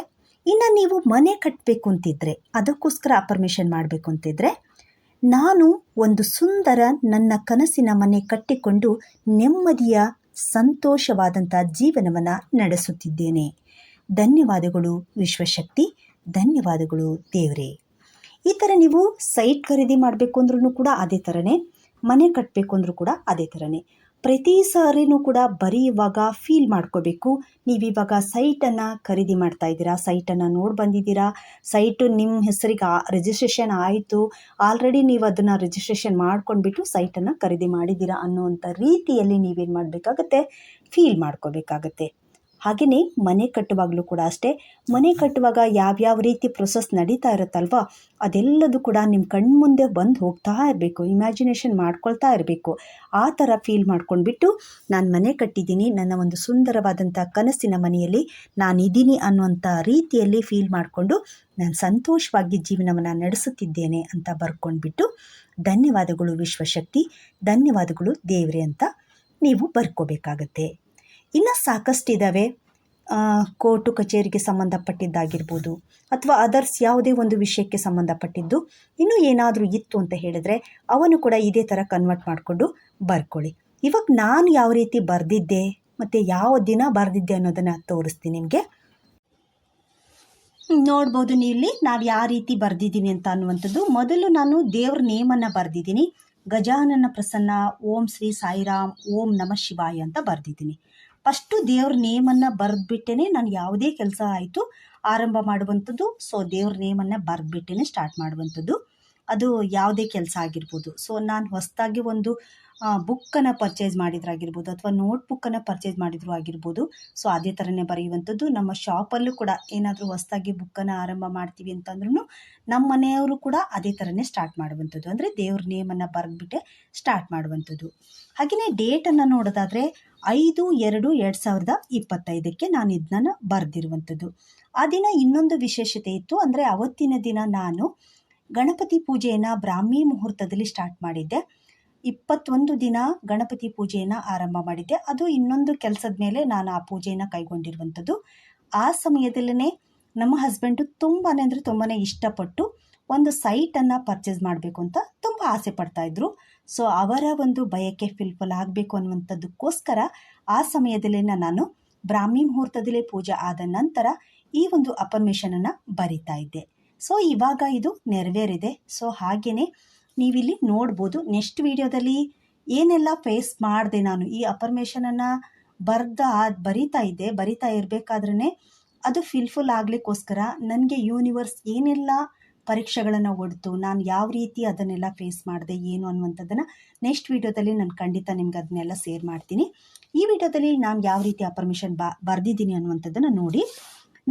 ಇನ್ನು ನೀವು ಮನೆ ಕಟ್ಟಬೇಕು ಅಂತಿದ್ರೆ ಅದಕ್ಕೋಸ್ಕರ ಅಪರ್ಮಿಷನ್ ಮಾಡಬೇಕು ಅಂತಿದ್ರೆ ನಾನು ಒಂದು ಸುಂದರ ನನ್ನ ಕನಸಿನ ಮನೆ ಕಟ್ಟಿಕೊಂಡು ನೆಮ್ಮದಿಯ ಸಂತೋಷವಾದಂಥ ಜೀವನವನ್ನು ನಡೆಸುತ್ತಿದ್ದೇನೆ. ಧನ್ಯವಾದಗಳು, ವಿಶ್ವಶಕ್ತಿ. ಧನ್ಯವಾದಗಳು, ದೇವರೇ. ಈ ಥರ ನೀವು ಸೈಟ್ ಖರೀದಿ ಮಾಡಬೇಕು ಅಂದ್ರೂ ಕೂಡ ಅದೇ ಥರನೇ ಮನೆ ಕಟ್ಟಬೇಕು ಅಂದರೂ ಕೂಡ ಅದೇ ಥರನೇ ಪ್ರತಿ ಸಾರಿನೂ ಕೂಡ ಬರೀ ಇವಾಗ ಫೀಲ್ ಮಾಡ್ಕೋಬೇಕು. ನೀವಿವಾಗ ಸೈಟನ್ನು ಖರೀದಿ ಮಾಡ್ತಾ ಇದ್ದೀರಾ? ಸೈಟನ್ನು ನೋಡಿ ಬಂದಿದ್ದೀರಾ? ಸೈಟು ನಿಮ್ಮ ಹೆಸರಿಗೆ ರಿಜಿಸ್ಟ್ರೇಷನ್ ಆಯಿತು. ಆಲ್ರೆಡಿ ನೀವು ಅದನ್ನು ರಿಜಿಸ್ಟ್ರೇಷನ್ ಮಾಡ್ಕೊಂಡ್ಬಿಟ್ಟು ಸೈಟನ್ನು ಖರೀದಿ ಮಾಡಿದ್ದೀರಾ ಅನ್ನುವಂಥ ರೀತಿಯಲ್ಲಿ ನೀವೇನು ಮಾಡಬೇಕಾಗತ್ತೆ? ಫೀಲ್ ಮಾಡ್ಕೋಬೇಕಾಗತ್ತೆ. ಹಾಗೆಯೇ ಮನೆ ಕಟ್ಟುವಾಗಲೂ ಕೂಡ ಅಷ್ಟೇ, ಮನೆ ಕಟ್ಟುವಾಗ ಯಾವ್ಯಾವ ರೀತಿ ಪ್ರೊಸೆಸ್ ನಡೀತಾ ಇರುತ್ತಲ್ವ, ಅದೆಲ್ಲದೂ ಕೂಡ ನಿಮ್ಮ ಕಣ್ಮುಂದೆ ಬಂದು ಹೋಗ್ತಾ ಇರಬೇಕು ಇಮ್ಯಾಜಿನೇಷನ್ ಮಾಡ್ಕೊಳ್ತಾ ಇರಬೇಕು. ಆ ಥರ ಫೀಲ್ ಮಾಡ್ಕೊಂಡ್ಬಿಟ್ಟು ನಾನು ಮನೆ ಕಟ್ಟಿದ್ದೀನಿ, ನನ್ನ ಒಂದು ಸುಂದರವಾದಂಥ ಕನಸಿನ ಮನೆಯಲ್ಲಿ ನಾನಿದ್ದೀನಿ ಅನ್ನುವಂಥ ರೀತಿಯಲ್ಲಿ ಫೀಲ್ ಮಾಡಿಕೊಂಡು ನಾನು ಸಂತೋಷವಾಗಿ ಜೀವನವನ್ನು ನಡೆಸುತ್ತಿದ್ದೇನೆ ಅಂತ ಬರ್ಕೊಂಡ್ಬಿಟ್ಟು ಧನ್ಯವಾದಗಳು ವಿಶ್ವಶಕ್ತಿ, ಧನ್ಯವಾದಗಳು ದೇವ್ರೆ ಅಂತ ನೀವು ಬರ್ಕೋಬೇಕಾಗತ್ತೆ. ಇನ್ನು ಸಾಕಷ್ಟಿದ್ದಾವೆ ಕೋರ್ಟು ಕಚೇರಿಗೆ ಸಂಬಂಧಪಟ್ಟಿದ್ದಾಗಿರ್ಬೋದು ಅಥವಾ ಅದರ್ಸ್ ಯಾವುದೇ ಒಂದು ವಿಷಯಕ್ಕೆ ಸಂಬಂಧಪಟ್ಟಿದ್ದು ಇನ್ನೂ ಏನಾದರೂ ಇತ್ತು ಅಂತ ಹೇಳಿದರೆ ಅವನು ಕೂಡ ಇದೇ ಥರ ಕನ್ವರ್ಟ್ ಮಾಡಿಕೊಂಡು ಬರ್ಕೊಳ್ಳಿ. ಇವಾಗ ನಾನು ಯಾವ ರೀತಿ ಬರೆದಿದ್ದೆ, ಮತ್ತು ಯಾವ ದಿನ ಬರೆದಿದ್ದೆ ಅನ್ನೋದನ್ನು ತೋರಿಸ್ತೀನಿ ನಿಮಗೆ. ನೋಡ್ಬೋದು ಇಲ್ಲಿ ನಾವು ಯಾವ ರೀತಿ ಬರೆದಿದ್ದೀನಿ ಅಂತ ಅನ್ನುವಂಥದ್ದು. ಮೊದಲು ನಾನು ದೇವ್ರ ನೇಮನ್ನು ಬರೆದಿದ್ದೀನಿ. ಗಜಾನನ ಪ್ರಸನ್ನ ಓಂ ಶ್ರೀ ಸಾಯಿರಾಮ್, ಓಂ ನಮ ಶಿವಾಯ ಅಂತ ಬರೆದಿದ್ದೀನಿ. ಫಸ್ಟು ದೇವ್ರ ನೇಮನ್ನು ಬರೆದ್ಬಿಟ್ಟೇ ನಾನು ಯಾವುದೇ ಕೆಲಸ ಆಯಿತು ಆರಂಭ ಮಾಡುವಂಥದ್ದು. ಸೊ ದೇವ್ರ ನೇಮನ್ನು ಬರೆದ್ಬಿಟ್ಟೇ ಸ್ಟಾರ್ಟ್ ಮಾಡುವಂಥದ್ದು. ಅದು ಯಾವುದೇ ಕೆಲಸ ಆಗಿರ್ಬೋದು. ಸೊ ನಾನು ಹೊಸದಾಗಿ ಒಂದು ಬುಕ್ಕನ್ನು ಪರ್ಚೇಸ್ ಮಾಡಿದ್ರಾಗಿರ್ಬೋದು ಅಥವಾ ನೋಟ್ಬುಕ್ಕನ್ನು ಪರ್ಚೇಸ್ ಮಾಡಿದ್ರು ಆಗಿರ್ಬೋದು. ಸೊ ಅದೇ ಥರನೇ ಬರೆಯುವಂಥದ್ದು. ನಮ್ಮ ಶಾಪಲ್ಲೂ ಕೂಡ ಏನಾದರೂ ಹೊಸದಾಗಿ ಬುಕ್ಕನ್ನು ಆರಂಭ ಮಾಡ್ತೀವಿ ಅಂತಂದ್ರೂ ನಮ್ಮ ಮನೆಯವರು ಕೂಡ ಅದೇ ಥರನೇ ಸ್ಟಾರ್ಟ್ ಮಾಡುವಂಥದ್ದು. ಅಂದರೆ ದೇವ್ರ ನೇಮನ್ನು ಬರೆದ್ಬಿಟ್ಟೆ ಸ್ಟಾರ್ಟ್ ಮಾಡುವಂಥದ್ದು. ಹಾಗೆಯೇ ಡೇಟನ್ನು ನೋಡೋದಾದರೆ ಐದು, ಎರಡು ಎರಡು ಸಾವಿರದ ಇಪ್ಪತ್ತೈದಕ್ಕೆ ನಾನು ಇದನ್ನ ಬರೆದಿರುವಂಥದ್ದು. ಆ ದಿನ ಇನ್ನೊಂದು ವಿಶೇಷತೆ ಇತ್ತು. ಅಂದರೆ ಅವತ್ತಿನ ದಿನ ನಾನು ಗಣಪತಿ ಪೂಜೆಯನ್ನು ಬ್ರಾಹ್ಮಿ ಮುಹೂರ್ತದಲ್ಲಿ ಸ್ಟಾರ್ಟ್ ಮಾಡಿದ್ದೆ. ಇಪ್ಪತ್ತೊಂದು ದಿನ ಗಣಪತಿ ಪೂಜೆಯನ್ನು ಆರಂಭ ಮಾಡಿದ್ದೆ. ಅದು ಇನ್ನೊಂದು ಕೆಲಸದ ಮೇಲೆ ನಾನು ಆ ಪೂಜೆಯನ್ನು ಕೈಗೊಂಡಿರುವಂಥದ್ದು. ಆ ಸಮಯದಲ್ಲೇ ನಮ್ಮ ಹಸ್ಬೆಂಡು ತುಂಬಾ ಅಂದರೆ ತುಂಬಾ ಇಷ್ಟಪಟ್ಟು ಒಂದು ಸೈಟನ್ನು ಪರ್ಚೇಸ್ ಮಾಡಬೇಕು ಅಂತ ತುಂಬ ಆಸೆ ಪಡ್ತಾಯಿದ್ರು ಸೊ ಅವರ ಒಂದು ಬಯಕೆ ಫಿಲ್ಫುಲ್ ಆಗಬೇಕು ಅನ್ನುವಂಥದ್ದಕ್ಕೋಸ್ಕರ ಆ ಸಮಯದಲ್ಲೇ ನಾನು ಬ್ರಾಹ್ಮಿ ಮುಹೂರ್ತದಲ್ಲೇ ಪೂಜೆ ಆದ ನಂತರ ಈ ಒಂದು ಅಪರ್ಮಿಷನನ್ನು ಬರಿತಾ ಇದ್ದೆ. ಸೊ ಇವಾಗ ಇದು ನೆರವೇರಿದೆ. ಸೊ ಹಾಗೇ ನೀವಿಲ್ಲಿ ನೋಡ್ಬೋದು ನೆಕ್ಸ್ಟ್ ವಿಡಿಯೋದಲ್ಲಿ ಏನೆಲ್ಲ ಫೇಸ್ ಮಾಡಿದೆ ನಾನು. ಈ ಅಪರ್ಮೇಷನನ್ನು ಬರ್ದ ಬರಿತಾ ಇದ್ದೆ. ಬರಿತಾ ಇರಬೇಕಾದ್ರೆ ಅದು ಫಿಲ್ಫುಲ್ ಆಗಲಿಕ್ಕೋಸ್ಕರ ನನಗೆ ಯೂನಿವರ್ಸ್ ಏನೆಲ್ಲ ಪರೀಕ್ಷೆಗಳನ್ನು ಒಡ್ತು ನಾನು ಯಾವ ರೀತಿ ಅದನ್ನೆಲ್ಲ ಫೇಸ್ ಮಾಡಿದೆ, ಏನು ಅನ್ನುವಂಥದ್ದನ್ನು ನೆಕ್ಸ್ಟ್ ವಿಡಿಯೋದಲ್ಲಿ ನಾನು ಖಂಡಿತ ನಿಮ್ಗೆ ಅದನ್ನೆಲ್ಲ ಸೇರ್ ಮಾಡ್ತೀನಿ. ಈ ವಿಡಿಯೋದಲ್ಲಿ ನಾನು ಯಾವ ರೀತಿ ಅಪರ್ಮಿಷನ್ ಬ, ಬರೆದಿದ್ದೀನಿ ಅನ್ನುವಂಥದ್ದನ್ನು ನೋಡಿ.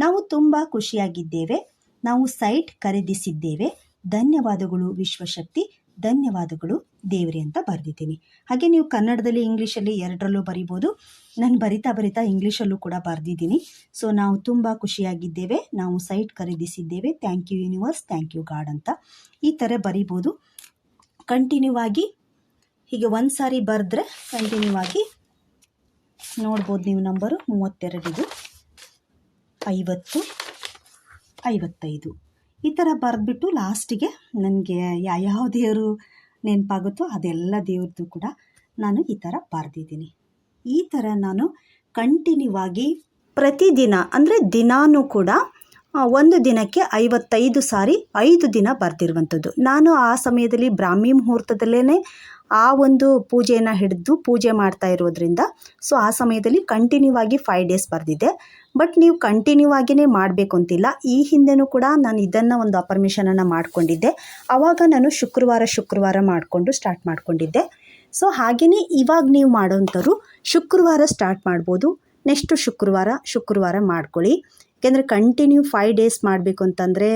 ನಾವು ತುಂಬ ಖುಷಿಯಾಗಿದ್ದೇವೆ. ನಾವು ಸೈಟ್ ಖರೀದಿಸಿದ್ದೇವೆ. ಧನ್ಯವಾದಗಳು ವಿಶ್ವಶಕ್ತಿ, ಧನ್ಯವಾದಗಳು ದೇವರೇ ಅಂತ ಬರೆದಿದ್ದೀನಿ. ಹಾಗೆ ನೀವು ಕನ್ನಡದಲ್ಲಿ ಇಂಗ್ಲೀಷಲ್ಲಿ ಎರಡರಲ್ಲೂ ಬರಿಬೋದು. ನಾನು ಬರಿತಾ ಬರಿತಾ ಇಂಗ್ಲೀಷಲ್ಲೂ ಕೂಡ ಬರೆದಿದ್ದೀನಿ. ಸೊ ನಾವು ತುಂಬ ಖುಷಿಯಾಗಿದ್ದೇವೆ. ನಾವು site ಖರೀದಿಸಿದ್ದೇವೆ. Thank you universe thank you God ಅಂತ. ಈ ಥರ ಬರಿಬೋದು. ಕಂಟಿನ್ಯೂ ಆಗಿ ಹೀಗೆ ಒಂದು ಸಾರಿ ಬರೆದ್ರೆ ಕಂಟಿನ್ಯೂ ಆಗಿ ನೋಡ್ಬೋದು ನೀವು ನಂಬರು ಮೂವತ್ತೆರಡಿದು ಐವತ್ತು. ಐವತ್ತೈದು. ಈ ಥರ ಬರೆದ್ಬಿಟ್ಟು ಲಾಸ್ಟಿಗೆ ನನಗೆ ಯಾವ ದೇವರು ನೆನಪಾಗುತ್ತೋ ಅದೆಲ್ಲ ದೇವ್ರದ್ದು ಕೂಡ ನಾನು ಈ ಥರ ಬರೆದಿದ್ದೀನಿ. ಈ ಥರ ನಾನು ಕಂಟಿನ್ಯೂ ಆಗಿ ಪ್ರತಿದಿನ ಅಂದರೆ ದಿನಾನೂ ಕೂಡ ಒಂದು ದಿನಕ್ಕೆ ಐವತ್ತೈದು ಸಾರಿ ಐದು ದಿನ ಬರ್ತಿರುವಂಥದ್ದು ನಾನು ಆ ಸಮಯದಲ್ಲಿ ಬ್ರಾಹ್ಮಿ ಮುಹೂರ್ತದಲ್ಲೇ ಆ ಒಂದು ಪೂಜೆಯನ್ನು ಹಿಡಿದು ಪೂಜೆ ಮಾಡ್ತಾ ಇರೋದ್ರಿಂದ, ಸೊ ಆ ಸಮಯದಲ್ಲಿ ಕಂಟಿನ್ಯೂ ಆಗಿ ಫೈವ್ ಡೇಸ್ ಬರೆದಿದ್ದೆ. ಬಟ್ ನೀವು ಕಂಟಿನ್ಯೂ ಆಗಿಯೇ ಮಾಡಬೇಕು ಅಂತಿಲ್ಲ. ಈ ಹಿಂದೆನೂ ಕೂಡ ನಾನು ಇದನ್ನು ಒಂದು ಅಪರ್ಮಿಷನನ್ನು ಮಾಡಿಕೊಂಡಿದ್ದೆ. ಆವಾಗ ನಾನು ಶುಕ್ರವಾರ ಶುಕ್ರವಾರ ಮಾಡಿಕೊಂಡು ಸ್ಟಾರ್ಟ್ ಮಾಡಿಕೊಂಡಿದ್ದೆ. ಸೊ ಹಾಗೆಯೇ ಇವಾಗ ನೀವು ಮಾಡೋಂಥವ್ರು ಶುಕ್ರವಾರ ಸ್ಟಾರ್ಟ್ ಮಾಡ್ಬೋದು. ನೆಕ್ಸ್ಟು ಶುಕ್ರವಾರ ಶುಕ್ರವಾರ ಮಾಡ್ಕೊಳ್ಳಿ. ಯಾಕೆಂದರೆ ಕಂಟಿನ್ಯೂ ಫೈವ್ ಡೇಸ್ ಮಾಡಬೇಕು ಅಂತಂದರೆ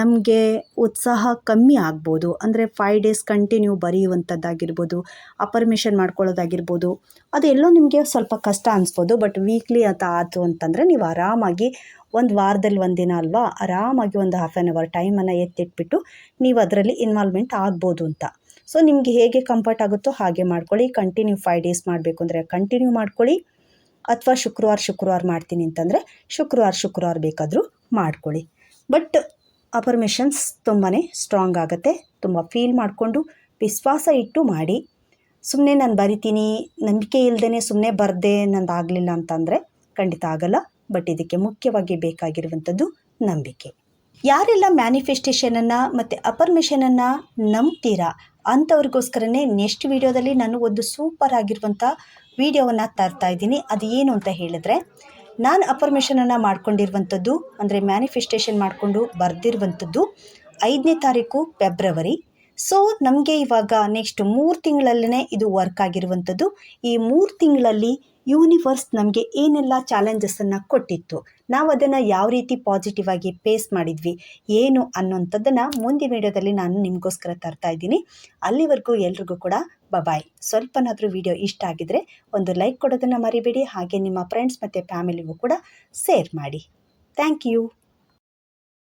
ನಮಗೆ ಉತ್ಸಾಹ ಕಮ್ಮಿ ಆಗ್ಬೋದು. ಅಂದರೆ ಫೈವ್ ಡೇಸ್ ಕಂಟಿನ್ಯೂ ಬರೆಯುವಂಥದ್ದಾಗಿರ್ಬೋದು ಅಪರ್ಮಿಷನ್ ಮಾಡ್ಕೊಳ್ಳೋದಾಗಿರ್ಬೋದು ಅದೆಲ್ಲೋ ನಿಮಗೆ ಸ್ವಲ್ಪ ಕಷ್ಟ ಅನಿಸ್ಬೋದು ಬಟ್ ವೀಕ್ಲಿ ಅಂತ ಆಯಿತು ಅಂತಂದರೆ ನೀವು ಆರಾಮಾಗಿ ಒಂದು ವಾರದಲ್ಲಿ ಒಂದು ದಿನ ಅಲ್ವಾ, ಆರಾಮಾಗಿ ಒಂದು ಹಾಫ್ ಆ್ಯನ್ ಅವರ್ ಟೈಮನ್ನು ಎತ್ತಿಟ್ಬಿಟ್ಟು ನೀವು ಅದರಲ್ಲಿ ಇನ್ವಾಲ್ವ್ಮೆಂಟ್ ಆಗ್ಬೋದು ಅಂತ. ಸೊ ನಿಮಗೆ ಹೇಗೆ ಕಂಫರ್ಟ್ ಆಗುತ್ತೋ ಹಾಗೆ ಮಾಡ್ಕೊಳ್ಳಿ ಕಂಟಿನ್ಯೂ ಫೈವ್ ಡೇಸ್ ಮಾಡಬೇಕು ಅಂದರೆ ಕಂಟಿನ್ಯೂ ಮಾಡ್ಕೊಳ್ಳಿ, ಅಥವಾ ಶುಕ್ರವಾರ ಶುಕ್ರವಾರ ಮಾಡ್ತೀನಿ ಅಂತಂದರೆ ಶುಕ್ರವಾರ ಶುಕ್ರವಾರ ಬೇಕಾದರೂ ಮಾಡ್ಕೊಳ್ಳಿ. ಬಟ್ ಅಪರ್ಮಿಷನ್ಸ್ ತುಂಬಾ ಸ್ಟ್ರಾಂಗ್ ಆಗುತ್ತೆ. ತುಂಬ ಫೀಲ್ ಮಾಡಿಕೊಂಡು ವಿಶ್ವಾಸ ಇಟ್ಟು ಮಾಡಿ. ಸುಮ್ಮನೆ ನಾನು ಬರಿತೀನಿ, ನಂಬಿಕೆ ಇಲ್ಲದೇ ಸುಮ್ಮನೆ ಬರದೆ ನಂದು ಆಗಲಿಲ್ಲ ಅಂತಂದರೆ ಖಂಡಿತ ಆಗಲ್ಲ. ಬಟ್ ಇದಕ್ಕೆ ಮುಖ್ಯವಾಗಿ ಬೇಕಾಗಿರುವಂಥದ್ದು ನಂಬಿಕೆ. ಯಾರೆಲ್ಲ ಮ್ಯಾನಿಫೆಸ್ಟೇಷನನ್ನು ಮತ್ತು ಅಪರ್ಮಿಷನನ್ನು ನಂಬ್ತೀರಾ ಅಂಥವ್ರಿಗೋಸ್ಕರನೇ ನೆಕ್ಸ್ಟ್ ವೀಡಿಯೋದಲ್ಲಿ ನಾನು ಒಂದು ಸೂಪರ್ ಆಗಿರುವಂಥ ವೀಡಿಯೋವನ್ನು ತರ್ತಾ ಇದ್ದೀನಿ. ಅದು ಏನು ಅಂತ ಹೇಳಿದ್ರೆ ನಾನು ಅಪರ್ಮಿಷನನ್ನು ಮಾಡ್ಕೊಂಡಿರುವಂಥದ್ದು, ಅಂದರೆ ಮ್ಯಾನಿಫೆಸ್ಟೇಷನ್ ಮಾಡಿಕೊಂಡು ಬರೆದಿರುವಂಥದ್ದು ಐದನೇ ತಾರೀಕು ಫೆಬ್ರವರಿ ಸೊ ನಮಗೆ ಇವಾಗ ನೆಕ್ಸ್ಟ್ ಮೂರು ತಿಂಗಳಲ್ಲೇ ಇದು ವರ್ಕ್ ಆಗಿರುವಂಥದ್ದು. ಈ ಮೂರು ತಿಂಗಳಲ್ಲಿ ಯೂನಿವರ್ಸ್ ನಮಗೆ ಏನೆಲ್ಲ ಚಾಲೆಂಜಸನ್ನು ಕೊಟ್ಟಿತ್ತು, ನಾವು ಅದನ್ನು ಯಾವ ರೀತಿ ಪಾಸಿಟಿವ್ ಆಗಿ ಫೇಸ್ ಮಾಡಿದ್ವಿ, ಏನು ಅನ್ನೋಂಥದ್ದನ್ನು ಮುಂದಿನ ವಿಡಿಯೋದಲ್ಲಿ ನಾನು ನಿಮಗೋಸ್ಕರ ತರ್ತಾ ಇದ್ದೀನಿ. ಅಲ್ಲಿವರೆಗೂ ಎಲ್ರಿಗೂ ಕೂಡ ಬಬಾಯ್ ಸ್ವಲ್ಪನಾದರೂ ವಿಡಿಯೋ ಇಷ್ಟ ಆಗಿದರೆ ಒಂದು ಲೈಕ್ ಕೊಡೋದನ್ನು ಮರಿಬೇಡಿ. ಹಾಗೆ ನಿಮ್ಮ ಫ್ರೆಂಡ್ಸ್ ಮತ್ತು ಫ್ಯಾಮಿಲಿಗೂ ಕೂಡ ಸೇರ್ ಮಾಡಿ. Thank you